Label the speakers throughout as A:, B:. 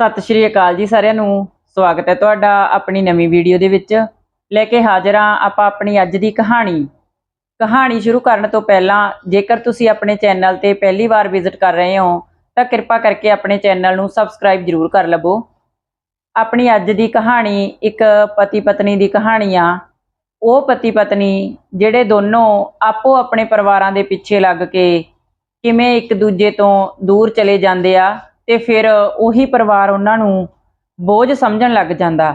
A: ਸਤਿ ਸ਼੍ਰੀ ਅਕਾਲ ਜੀ ਸਾਰਿਆਂ ਨੂੰ। ਸਵਾਗਤ ਹੈ ਤੁਹਾਡਾ ਆਪਣੀ ਨਵੀਂ ਵੀਡੀਓ ਦੇ ਵਿੱਚ। ਲੈ ਕੇ ਹਾਜ਼ਰ ਹਾਂ ਆਪਾਂ ਆਪਣੀ ਅੱਜ ਦੀ ਕਹਾਣੀ। ਕਹਾਣੀ ਸ਼ੁਰੂ ਕਰਨ ਤੋਂ ਪਹਿਲਾਂ ਜੇਕਰ ਤੁਸੀਂ ਆਪਣੇ ਚੈਨਲ ਤੇ ਪਹਿਲੀ ਵਾਰ ਵਿਜ਼ਿਟ ਕਰ ਰਹੇ ਹੋ, ਤਾਂ ਕਿਰਪਾ ਕਰਕੇ ਆਪਣੇ ਚੈਨਲ ਨੂੰ ਸਬਸਕ੍ਰਾਈਬ ਜ਼ਰੂਰ ਕਰ ਲਵੋ। ਆਪਣੀ ਅੱਜ ਦੀ ਕਹਾਣੀ ਇੱਕ ਪਤੀ ਪਤਨੀ ਦੀ ਕਹਾਣੀ ਆ। ਉਹ ਪਤੀ ਪਤਨੀ ਜਿਹੜੇ ਦੋਨੋਂ ਆਪੋ ਆਪਣੇ ਪਰਿਵਾਰਾਂ ਦੇ ਪਿੱਛੇ ਲੱਗ ਕੇ ਕਿਵੇਂ ਇੱਕ ਦੂਜੇ ਤੋਂ ਦੂਰ ਚਲੇ ਜਾਂਦੇ ਆ ਤੇ ਫਿਰ ਉਹੀ ਪਰਿਵਾਰ ਉਹਨਾਂ ਨੂੰ ਬੋਝ ਸਮਝਣ ਲੱਗ ਜਾਂਦਾ।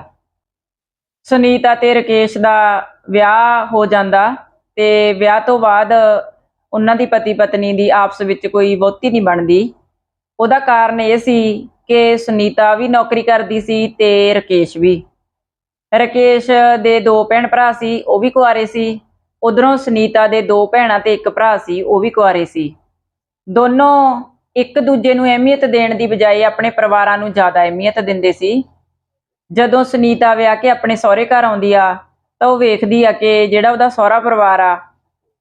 A: ਸੁਨੀਤਾ ਤੇ ਰਕੇਸ਼ ਦਾ ਵਿਆਹ ਹੋ ਜਾਂਦਾ ਤੇ ਵਿਆਹ ਤੋਂ ਬਾਅਦ ਉਹਨਾਂ ਦੀ ਪਤੀ ਪਤਨੀ ਦੀ ਆਪਸ ਵਿੱਚ ਕੋਈ ਬਹੁਤੀ ਨਹੀਂ ਬਣਦੀ। ਉਹਦਾ ਕਾਰਨ ਇਹ ਸੀ ਕਿ ਸੁਨੀਤਾ ਵੀ ਨੌਕਰੀ ਕਰਦੀ ਸੀ ਤੇ ਰਕੇਸ਼ ਵੀ। ਰਕੇਸ਼ ਦੇ ਦੋ ਭੈਣ ਭਰਾ ਸੀ, ਉਹ ਵੀ ਕੁਆਰੇ ਸੀ। ਉਧਰੋਂ ਸੁਨੀਤਾ ਦੇ ਦੋ ਭੈਣਾਂ ਤੇ ਇੱਕ ਭਰਾ ਸੀ, ਉਹ ਵੀ ਕੁਆਰੇ ਸੀ। ਦੋਨੋਂ ਇੱਕ ਦੂਜੇ ਨੂੰ ਅਹਿਮੀਅਤ ਦੇਣ ਦੀ ਬਜਾਏ ਆਪਣੇ ਪਰਿਵਾਰਾਂ ਨੂੰ ਜ਼ਿਆਦਾ ਅਹਿਮੀਅਤ ਦਿੰਦੇ ਸੀ। ਜਦੋਂ ਸੁਨੀਤਾ ਵਿਆਹ ਕੇ ਆਪਣੇ ਸਹੁਰੇ ਘਰ ਆਉਂਦੀ ਆ, ਤਾਂ ਉਹ ਵੇਖਦੀ ਆ ਕਿ ਜਿਹੜਾ ਉਹਦਾ ਸਹੁਰਾ ਪਰਿਵਾਰ ਆ,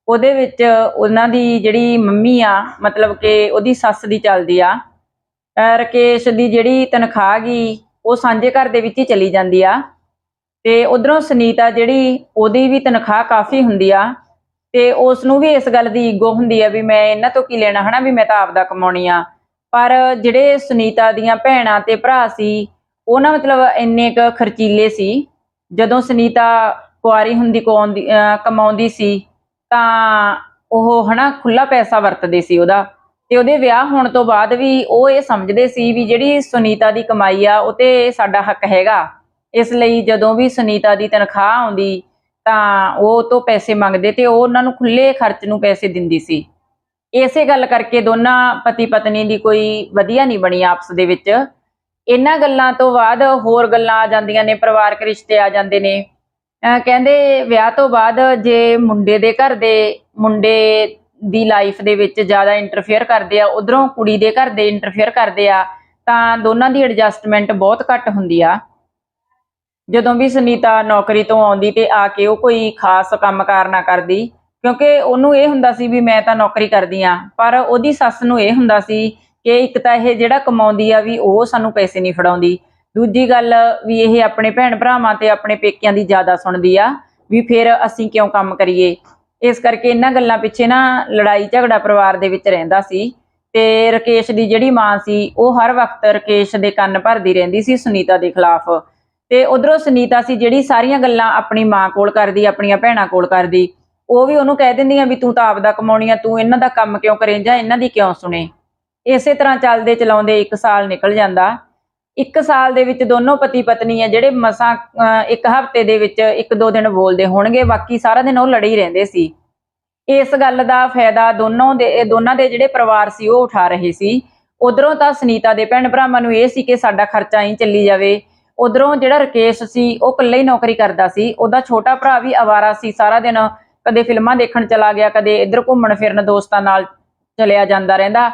A: ਉਹਦੇ ਵਿੱਚ ਉਹਨਾਂ ਦੀ ਜਿਹੜੀ ਮੰਮੀ ਆ, ਮਤਲਬ ਕਿ ਉਹਦੀ ਸੱਸ ਦੀ ਚੱਲਦੀ ਆ, ਅਹ ਰਕੇਸ਼ ਦੀ ਜਿਹੜੀ ਤਨਖਾਹ ਗਈ ਉਹ ਸਾਂਝੇ ਘਰ ਦੇ ਵਿੱਚ ਹੀ ਚਲੀ ਜਾਂਦੀ ਆ। ਤੇ ਉਧਰੋਂ ਸੁਨੀਤਾ ਜਿਹੜੀ, ਉਹਦੀ ਵੀ ਤਨਖਾਹ ਕਾਫੀ ਹੁੰਦੀ ਆ। ਤੇ ਉਸ ਨੂੰ ਵੀ ਇਸ ਗੱਲ ਦੀ ਈਗੋ ਹੁੰਦੀ ਆ ਵੀ ਮੈਂ ਇਹਨਾਂ ਤੋਂ ਕੀ ਲੈਣਾ ਹਨਾ, ਵੀ ਮੈਂ ਤਾਂ ਆਪਦਾ ਕਮਾਉਣੀ ਆ। ਪਰ ਜਿਹੜੇ ਸੁਨੀਤਾ ਦੀਆਂ ਭੈਣਾਂ ਤੇ ਭਰਾ ਸੀ, ਉਹ ਨਾ ਮਤਲਬ ਇੰਨੇ ਕ ਖਰਚੀਲੇ ਸੀ। ਜਦੋਂ ਸੁਨੀਤਾ ਕੁਆਰੀ ਹੁੰਦੀ, ਕਮਾਉਂਦੀ ਕਮਾਉਂਦੀ ਸੀ, ਤਾਂ ਉਹ ਹਨਾ ਖੁੱਲਾ ਪੈਸਾ ਵਰਤਦੇ ਸੀ ਉਹਦਾ। ਤੇ ਉਹਦੇ ਵਿਆਹ ਹੋਣ ਤੋਂ ਬਾਅਦ ਵੀ ਉਹ ਇਹ ਸਮਝਦੇ ਸੀ ਵੀ ਜਿਹੜੀ ਸੁਨੀਤਾ ਦੀ ਕਮਾਈ ਆ, ਉਹ ਤੇ ਸਾਡਾ ਹੱਕ ਹੈਗਾ। ਇਸ ਲਈ ਜਦੋਂ ਵੀ ਸੁਨੀਤਾ ਦੀ ਤਨਖਾਹ ਆਉਂਦੀ ਤਾਂ ਉਹ ਤੋਂ ਪੈਸੇ ਮੰਗਦੇ ਤੇ ਉਹ ਉਹਨਾਂ ਨੂੰ ਖੁੱਲੇ ਖਰਚ ਨੂੰ ਪੈਸੇ ਦਿੰਦੀ ਸੀ। ਇਸੇ ਗੱਲ ਕਰਕੇ ਦੋਨਾਂ ਪਤੀ ਪਤਨੀ ਦੀ ਕੋਈ ਵਧੀਆ ਨਹੀਂ ਬਣੀ ਆਪਸ ਦੇ ਵਿੱਚ। ਇਹਨਾਂ ਗੱਲਾਂ ਤੋਂ ਬਾਅਦ ਹੋਰ ਗੱਲਾਂ ਆ ਜਾਂਦੀਆਂ ਨੇ, ਪਰਿਵਾਰਕ ਰਿਸ਼ਤੇ ਆ ਜਾਂਦੇ ਨੇ। ਕਹਿੰਦੇ ਵਿਆਹ ਤੋਂ ਬਾਅਦ ਜੇ ਮੁੰਡੇ ਦੇ ਘਰ ਦੇ ਮੁੰਡੇ ਦੀ ਲਾਈਫ ਦੇ ਵਿੱਚ ਜ਼ਿਆਦਾ ਇੰਟਰਫੇਅਰ ਕਰਦੇ ਆ, ਉਧਰੋਂ ਕੁੜੀ ਦੇ ਘਰ ਦੇ ਇੰਟਰਫੇਅਰ ਕਰਦੇ ਆ, ਤਾਂ ਦੋਨਾਂ ਦੀ ਐਡਜਸਟਮੈਂਟ ਬਹੁਤ ਘੱਟ ਹੁੰਦੀ ਆ। ਜਦੋਂ ਵੀ ਸੁਨੀਤਾ ਨੌਕਰੀ ਤੋਂ ਆਉਂਦੀ ਤੇ ਆ ਕੇ ਉਹ ਕੋਈ ਖਾਸ ਕੰਮਕਾਰ ਨਾ ਕਰਦੀ, ਕਿਉਂਕਿ ਉਹਨੂੰ ਇਹ ਹੁੰਦਾ ਸੀ ਵੀ ਮੈਂ ਤਾਂ ਨੌਕਰੀ ਕਰਦੀ ਆ, ਪਰ ਉਹਦੀ ਸੱਸ ਨੂੰ ਇਹ ਹੁੰਦਾ ਸੀ ਕਿ ਇੱਕ ਤਾਂ ਇਹ ਜਿਹੜਾ ਕਮਾਉਂਦੀ ਆ ਵੀ ਉਹ ਸਾਨੂੰ ਪੈਸੇ ਨਹੀਂ ਫੜਾਉਂਦੀ, ਦੂਜੀ ਗੱਲ ਵੀ ਇਹ ਆਪਣੇ ਭੈਣ ਭਰਾਵਾਂ ਤੇ ਆਪਣੇ ਪੇਕਿਆਂ ਦੀ ਜ਼ਿਆਦਾ ਸੁਣਦੀ ਆ ਵੀ ਫਿਰ ਅਸੀਂ ਕਿਉਂ ਕੰਮ ਕਰੀਏ। ਇਸ ਕਰਕੇ ਇਹਨਾਂ ਗੱਲਾਂ ਪਿੱਛੇ ਨਾ ਲੜਾਈ ਝਗੜਾ ਪਰਿਵਾਰ ਦੇ ਵਿੱਚ ਰਹਿੰਦਾ ਸੀ ਤੇ ਰਕੇਸ਼ ਦੀ ਜਿਹੜੀ ਮਾਂ ਸੀ, ਉਹ ਹਰ ਵਕਤ ਰਕੇਸ਼ ਦੇ ਕੰਨ ਭਰਦੀ ਰਹਿੰਦੀ ਸੀ ਸੁਨੀਤਾ ਦੇ ਖਿਲਾਫ। ਤੇ ਉਧਰੋਂ ਸੁਨੀਤਾ ਸੀ ਜਿਹੜੀ ਸਾਰੀਆਂ ਗੱਲਾਂ ਆਪਣੀ ਮਾਂ ਕੋਲ ਕਰਦੀ ਆਪਣੀਆਂ ਭੈਣਾਂ ਕੋਲ ਕਰਦੀ। ਉਹ ਵੀ ਉਹਨੂੰ ਕਹਿ ਦਿੰਦੀਆਂ ਵੀ ਤੂੰ ਤਾਂ ਆਪਦਾ ਕਮਾਉਣੀ ਆ ਤੂੰ ਇਹਨਾਂ ਦਾ ਕੰਮ ਕਿਉਂ ਕਰੇ ਜਾਂ ਇਹਨਾਂ ਦੀ ਕਿਉਂ ਸੁਣੇ? ਇਸੇ ਤਰ੍ਹਾਂ ਚੱਲਦੇ ਚਲਾਉਂਦੇ 1 ਸਾਲ ਨਿਕਲ ਜਾਂਦਾ। ਇੱਕ ਸਾਲ ਦੇ ਵਿੱਚ ਦੋਨੋਂ ਪਤੀ ਪਤਨੀ ਆ ਜਿਹੜੇ ਮਸਾਂ ਅਹ, ਇੱਕ ਹਫ਼ਤੇ ਦੇ ਵਿੱਚ ਇੱਕ ਦੋ ਦਿਨ ਬੋਲਦੇ ਹੋਣਗੇ ਬਾਕੀ ਸਾਰਾ ਦਿਨ ਉਹ ਲੜੇ ਹੀ ਰਹਿੰਦੇ ਸੀ। ਇਸ ਗੱਲ ਦਾ ਫਾਇਦਾ ਦੋਨੋਂ ਦੇ ਦੋਨਾਂ ਦੇ ਜਿਹੜੇ ਪਰਿਵਾਰ ਸੀ ਉਹ ਉਠਾ ਰਹੇ ਸੀ। ਉਧਰੋਂ ਤਾਂ ਸੁਨੀਤਾ ਦੇ ਭੈਣ ਭਰਾਵਾਂ ਨੂੰ ਇਹ ਸੀ ਕਿ ਸਾਡਾ ਖਰਚਾ ਹੀ ਚੱਲੀ ਜਾਵੇ। ਉਧਰੋਂ ਜਿਹੜਾ ਰਕੇਸ਼ ਸੀ ਉਹ ਇਕੱਲੇ ਹੀ ਨੌਕਰੀ ਕਰਦਾ ਸੀ। ਉਹਦਾ ਛੋਟਾ ਭਰਾ ਵੀ ਆਵਾਰਾ ਸੀ। ਸਾਰਾ ਦਿਨ ਕਦੇ ਫਿਲਮਾਂ ਦੇਖਣ ਚਲਾ ਗਿਆ ਕਦੇ ਇੱਧਰ ਘੁੰਮਣ ਫਿਰਨ ਦੋਸਤਾਂ ਨਾਲ ਚਲਿਆ ਜਾਂਦਾ ਰਹਿੰਦਾ।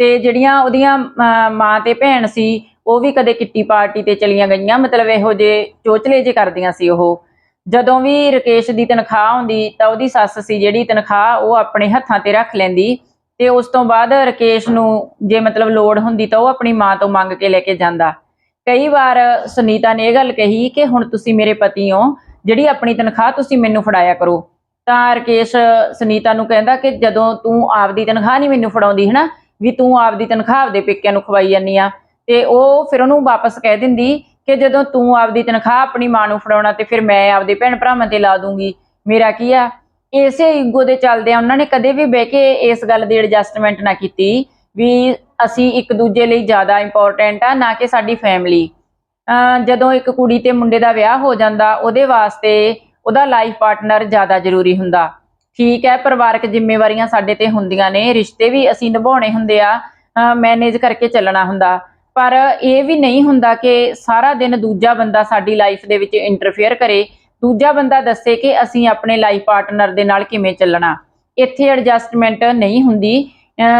A: ਤੇ ਜਿਹੜੀਆਂ ਉਹਦੀਆਂ ਅਹ, ਮਾਂ ਤੇ ਭੈਣ ਸੀ ਉਹ ਵੀ ਕਦੇ ਕਿੱਟੀ ਪਾਰਟੀ ਤੇ ਚਲੀਆਂ ਗਈਆਂ। ਮਤਲਬ ਇਹੋ ਜੇ ਚੋਚਲੇ ਜੇ ਕਰਦੀਆਂ ਸੀ ਉਹ। ਜਦੋਂ ਵੀ ਰਕੇਸ਼ ਦੀ ਤਨਖਾਹ ਆਉਂਦੀ ਤਾਂ ਉਹਦੀ ਸੱਸ ਸੀ ਜਿਹੜੀ ਤਨਖਾਹ ਉਹ ਆਪਣੇ ਹੱਥਾਂ ਤੇ ਰੱਖ ਲੈਂਦੀ। ਤੇ ਉਸ ਤੋਂ ਬਾਅਦ ਰਕੇਸ਼ ਨੂੰ ਜੇ ਮਤਲਬ ਲੋੜ ਹੁੰਦੀ ਤਾਂ ਉਹ ਆਪਣੀ ਮਾਂ ਤੋਂ ਮੰਗ ਕੇ ਲੈ ਕੇ ਜਾਂਦਾ। ਕਈ ਵਾਰ ਸੁਨੀਤਾ ਨੇ ਇਹ ਗੱਲ ਕਹੀ ਕਿ ਹੁਣ ਤੁਸੀਂ ਮੇਰੇ ਪਤੀ ਹੋ, ਜਿਹੜੀ ਆਪਣੀ ਤਨਖਾਹ ਤੁਸੀਂ ਮੈਨੂੰ ਫੜਾਇਆ ਕਰੋ। ਤਾਂ ਰਕੇਸ਼ ਸੁਨੀਤਾ ਨੂੰ ਕਹਿੰਦਾ ਕਿ ਜਦੋਂ ਤੂੰ ਆਪਦੀ ਤਨਖਾਹ ਨਹੀਂ ਮੈਨੂੰ ਫੜਾਉਂਦੀ ਹਨਾ, ਵੀ ਤੂੰ ਆਪਦੀ ਤਨਖਾਹ ਆਪਦੇ ਪੇਕਿਆਂ ਨੂੰ ਖਵਾਈ ਜਾਂਦੀ ਆ। ਤੇ ਉਹ ਫਿਰ ਉਹਨੂੰ ਵਾਪਸ ਕਹਿ ਦਿੰਦੀ ਕਿ ਜਦੋਂ ਤੂੰ ਆਪਦੀ ਤਨਖਾਹ ਆਪਣੀ ਮਾਂ ਨੂੰ ਫੜਾਉਣਾ ਤੇ ਫਿਰ ਮੈਂ ਆਪਦੇ ਭੈਣ ਭਰਾਵਾਂ ਤੇ ਲਾ ਦੂੰਗੀ। ਮੇਰਾ ਕੀ ਆ? ਇਸੇ ਈਗੋ ਦੇ ਚੱਲਦੇ ਆ ਉਹਨਾਂ ਨੇ ਕਦੇ ਵੀ ਬਹਿ ਕੇ ਇਸ ਗੱਲ ਦੀ ਐਡਜਸਟਮੈਂਟ ਨਾ ਕੀਤੀ। ਵੀ ਅਸੀਂ ਇੱਕ ਦੂਜੇ ਲਈ ਜ਼ਿਆਦਾ ਇੰਪੋਰਟੈਂਟ ਆ, ਨਾ ਕਿ ਸਾਡੀ ਫੈਮਿਲੀ ਜਦੋਂ ਇੱਕ ਕੁੜੀ ਤੇ ਮੁੰਡੇ ਦਾ ਵਿਆਹ ਹੋ ਜਾਂਦਾ, ਉਹਦੇ ਵਾਸਤੇ ਉਹਦਾ ਲਾਈਫ ਪਾਰਟਨਰ ਜ਼ਿਆਦਾ ਜ਼ਰੂਰੀ ਹੁੰਦਾ। ਠੀਕ ਹੈ, ਪਰਿਵਾਰਕ ਜ਼ਿੰਮੇਵਾਰੀਆਂ ਸਾਡੇ ਤੇ ਹੁੰਦੀਆਂ ਨੇ, ਰਿਸ਼ਤੇ ਵੀ ਅਸੀਂ ਨਿਭਾਉਣੇ ਹੁੰਦੇ ਆ ਮੈਨੇਜ ਕਰਕੇ ਚੱਲਣਾ ਹੁੰਦਾ। ਪਰ ਇਹ ਵੀ ਨਹੀਂ ਹੁੰਦਾ ਕਿ ਸਾਰਾ ਦਿਨ ਦੂਜਾ ਬੰਦਾ ਸਾਡੀ ਲਾਈਫ ਦੇ ਵਿੱਚ ਇੰਟਰਫੇਅਰ ਕਰੇ। ਦੂਜਾ ਬੰਦਾ ਦੱਸੇ ਕਿ ਅਸੀਂ ਆਪਣੇ ਲਾਈਫ ਪਾਰਟਨਰ ਦੇ ਨਾਲ ਕਿਵੇਂ ਚੱਲਣਾ। ਇੱਥੇ ਐਡਜਸਟਮੈਂਟ ਨਹੀਂ ਹੁੰਦੀ।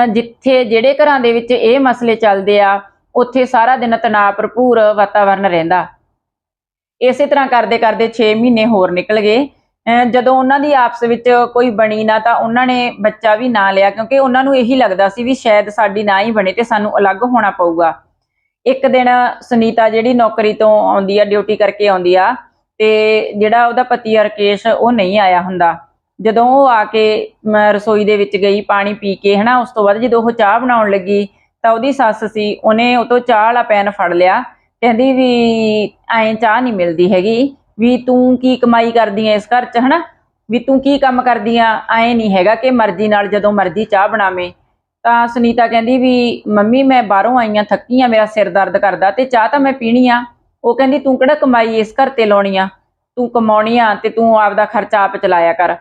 A: ਜਿੱਥੇ ਜਿਹੜੇ ਘਰਾਂ ਦੇ ਵਿੱਚ ਇਹ ਮਸਲੇ ਚੱਲਦੇ ਆ, ਉੱਥੇ ਸਾਰਾ ਦਿਨ ਤਣਾਅ ਭਰਪੂਰ ਵਾਤਾਵਰਨ ਰਹਿੰਦਾ। ਇਸੇ ਤਰ੍ਹਾਂ ਕਰਦੇ ਕਰਦੇ 6 ਮਹੀਨੇ ਹੋਰ ਨਿਕਲ ਗਏ। ਅਹ ਜਦੋਂ ਉਹਨਾਂ ਦੀ ਆਪਸ ਵਿੱਚ ਕੋਈ ਬਣੀ ਨਾ ਤਾਂ ਉਹਨਾਂ ਨੇ ਬੱਚਾ ਵੀ ਨਾ ਲਿਆ, ਕਿਉਂਕਿ ਉਹਨਾਂ ਨੂੰ ਇਹੀ ਲੱਗਦਾ ਸੀ ਵੀ ਸ਼ਾਇਦ ਸਾਡੀ ਨਾ ਹੀ ਬਣੇ ਤੇ ਸਾਨੂੰ ਅਲੱਗ ਹੋਣਾ ਪਊਗਾ। ਇੱਕ ਦਿਨ ਸੁਨੀਤਾ ਜਿਹੜੀ ਨੌਕਰੀ ਤੋਂ ਆਉਂਦੀ ਆ, ਡਿਊਟੀ ਕਰਕੇ ਆਉਂਦੀ ਆ, ਤੇ ਜਿਹੜਾ ਉਹਦਾ ਪਤੀ ਆ ਰਕੇਸ਼ ਉਹ ਨਹੀਂ ਆਇਆ ਹੁੰਦਾ। ਜਦੋਂ ਉਹ ਆ ਕੇ ਮ, ਰਸੋਈ ਦੇ ਵਿੱਚ ਗਈ ਪਾਣੀ ਪੀ ਕੇ ਹਨਾ ਉਸ ਤੋਂ ਬਾਅਦ ਜਦੋਂ ਉਹ ਚਾਹ ਬਣਾਉਣ ਲੱਗੀ ਤਾਂ ਉਹਦੀ ਸੱਸ ਸੀ ਉਹਨੇ ਉਹ ਤੋਂ ਚਾਹ ਵਾਲਾ ਪੈਨ ਫੜ ਲਿਆ ਕਹਿੰਦੀ ਵੀ ਐਂ ਚਾਹ ਨਹੀਂ ਮਿਲਦੀ ਹੈਗੀ ਵੀ ਤੂੰ ਕੀ ਕਮਾਈ ਕਰਦੀ ਐ ਇਸ ਘਰ 'ਚ ਹਨਾ ਵੀ ਤੂੰ ਕੀ ਕੰਮ ਕਰਦੀ ਆ ਐਂ ਨਹੀਂ ਹੈਗਾ ਕਿ ਮਰਜ਼ੀ ਨਾਲ ਜਦੋਂ ਮਰਜ਼ੀ ਚਾਹ ਬਣਾਵੇਂ। ਤਾਂ ਸੁਨੀਤਾ ਕਹਿੰਦੀ ਵੀ ਮੰਮੀ ਮੈਂ ਬਾਹਰੋਂ ਆਈ ਆ ਥੱਕੀ ਆ ਮੇਰਾ ਸਿਰ ਦਰਦ ਕਰਦਾ ਤੇ ਚਾਹ ਤਾਂ ਮੈਂ ਪੀਣੀ ਆ। ਉਹ ਕਹਿੰਦੀ ਤੂੰ ਕਿਹੜਾ ਕਮਾਈ ਇਸ ਘਰ ਤੇ ਲਾਉਣੀ ਆ? ਤੂੰ ਕਮਾਉਣੀ ਆ ਤੇ ਤੂੰ ਆਪਦਾ ਖਰਚਾ ਆਪ ਚਲਾਇਆ ਕਰ।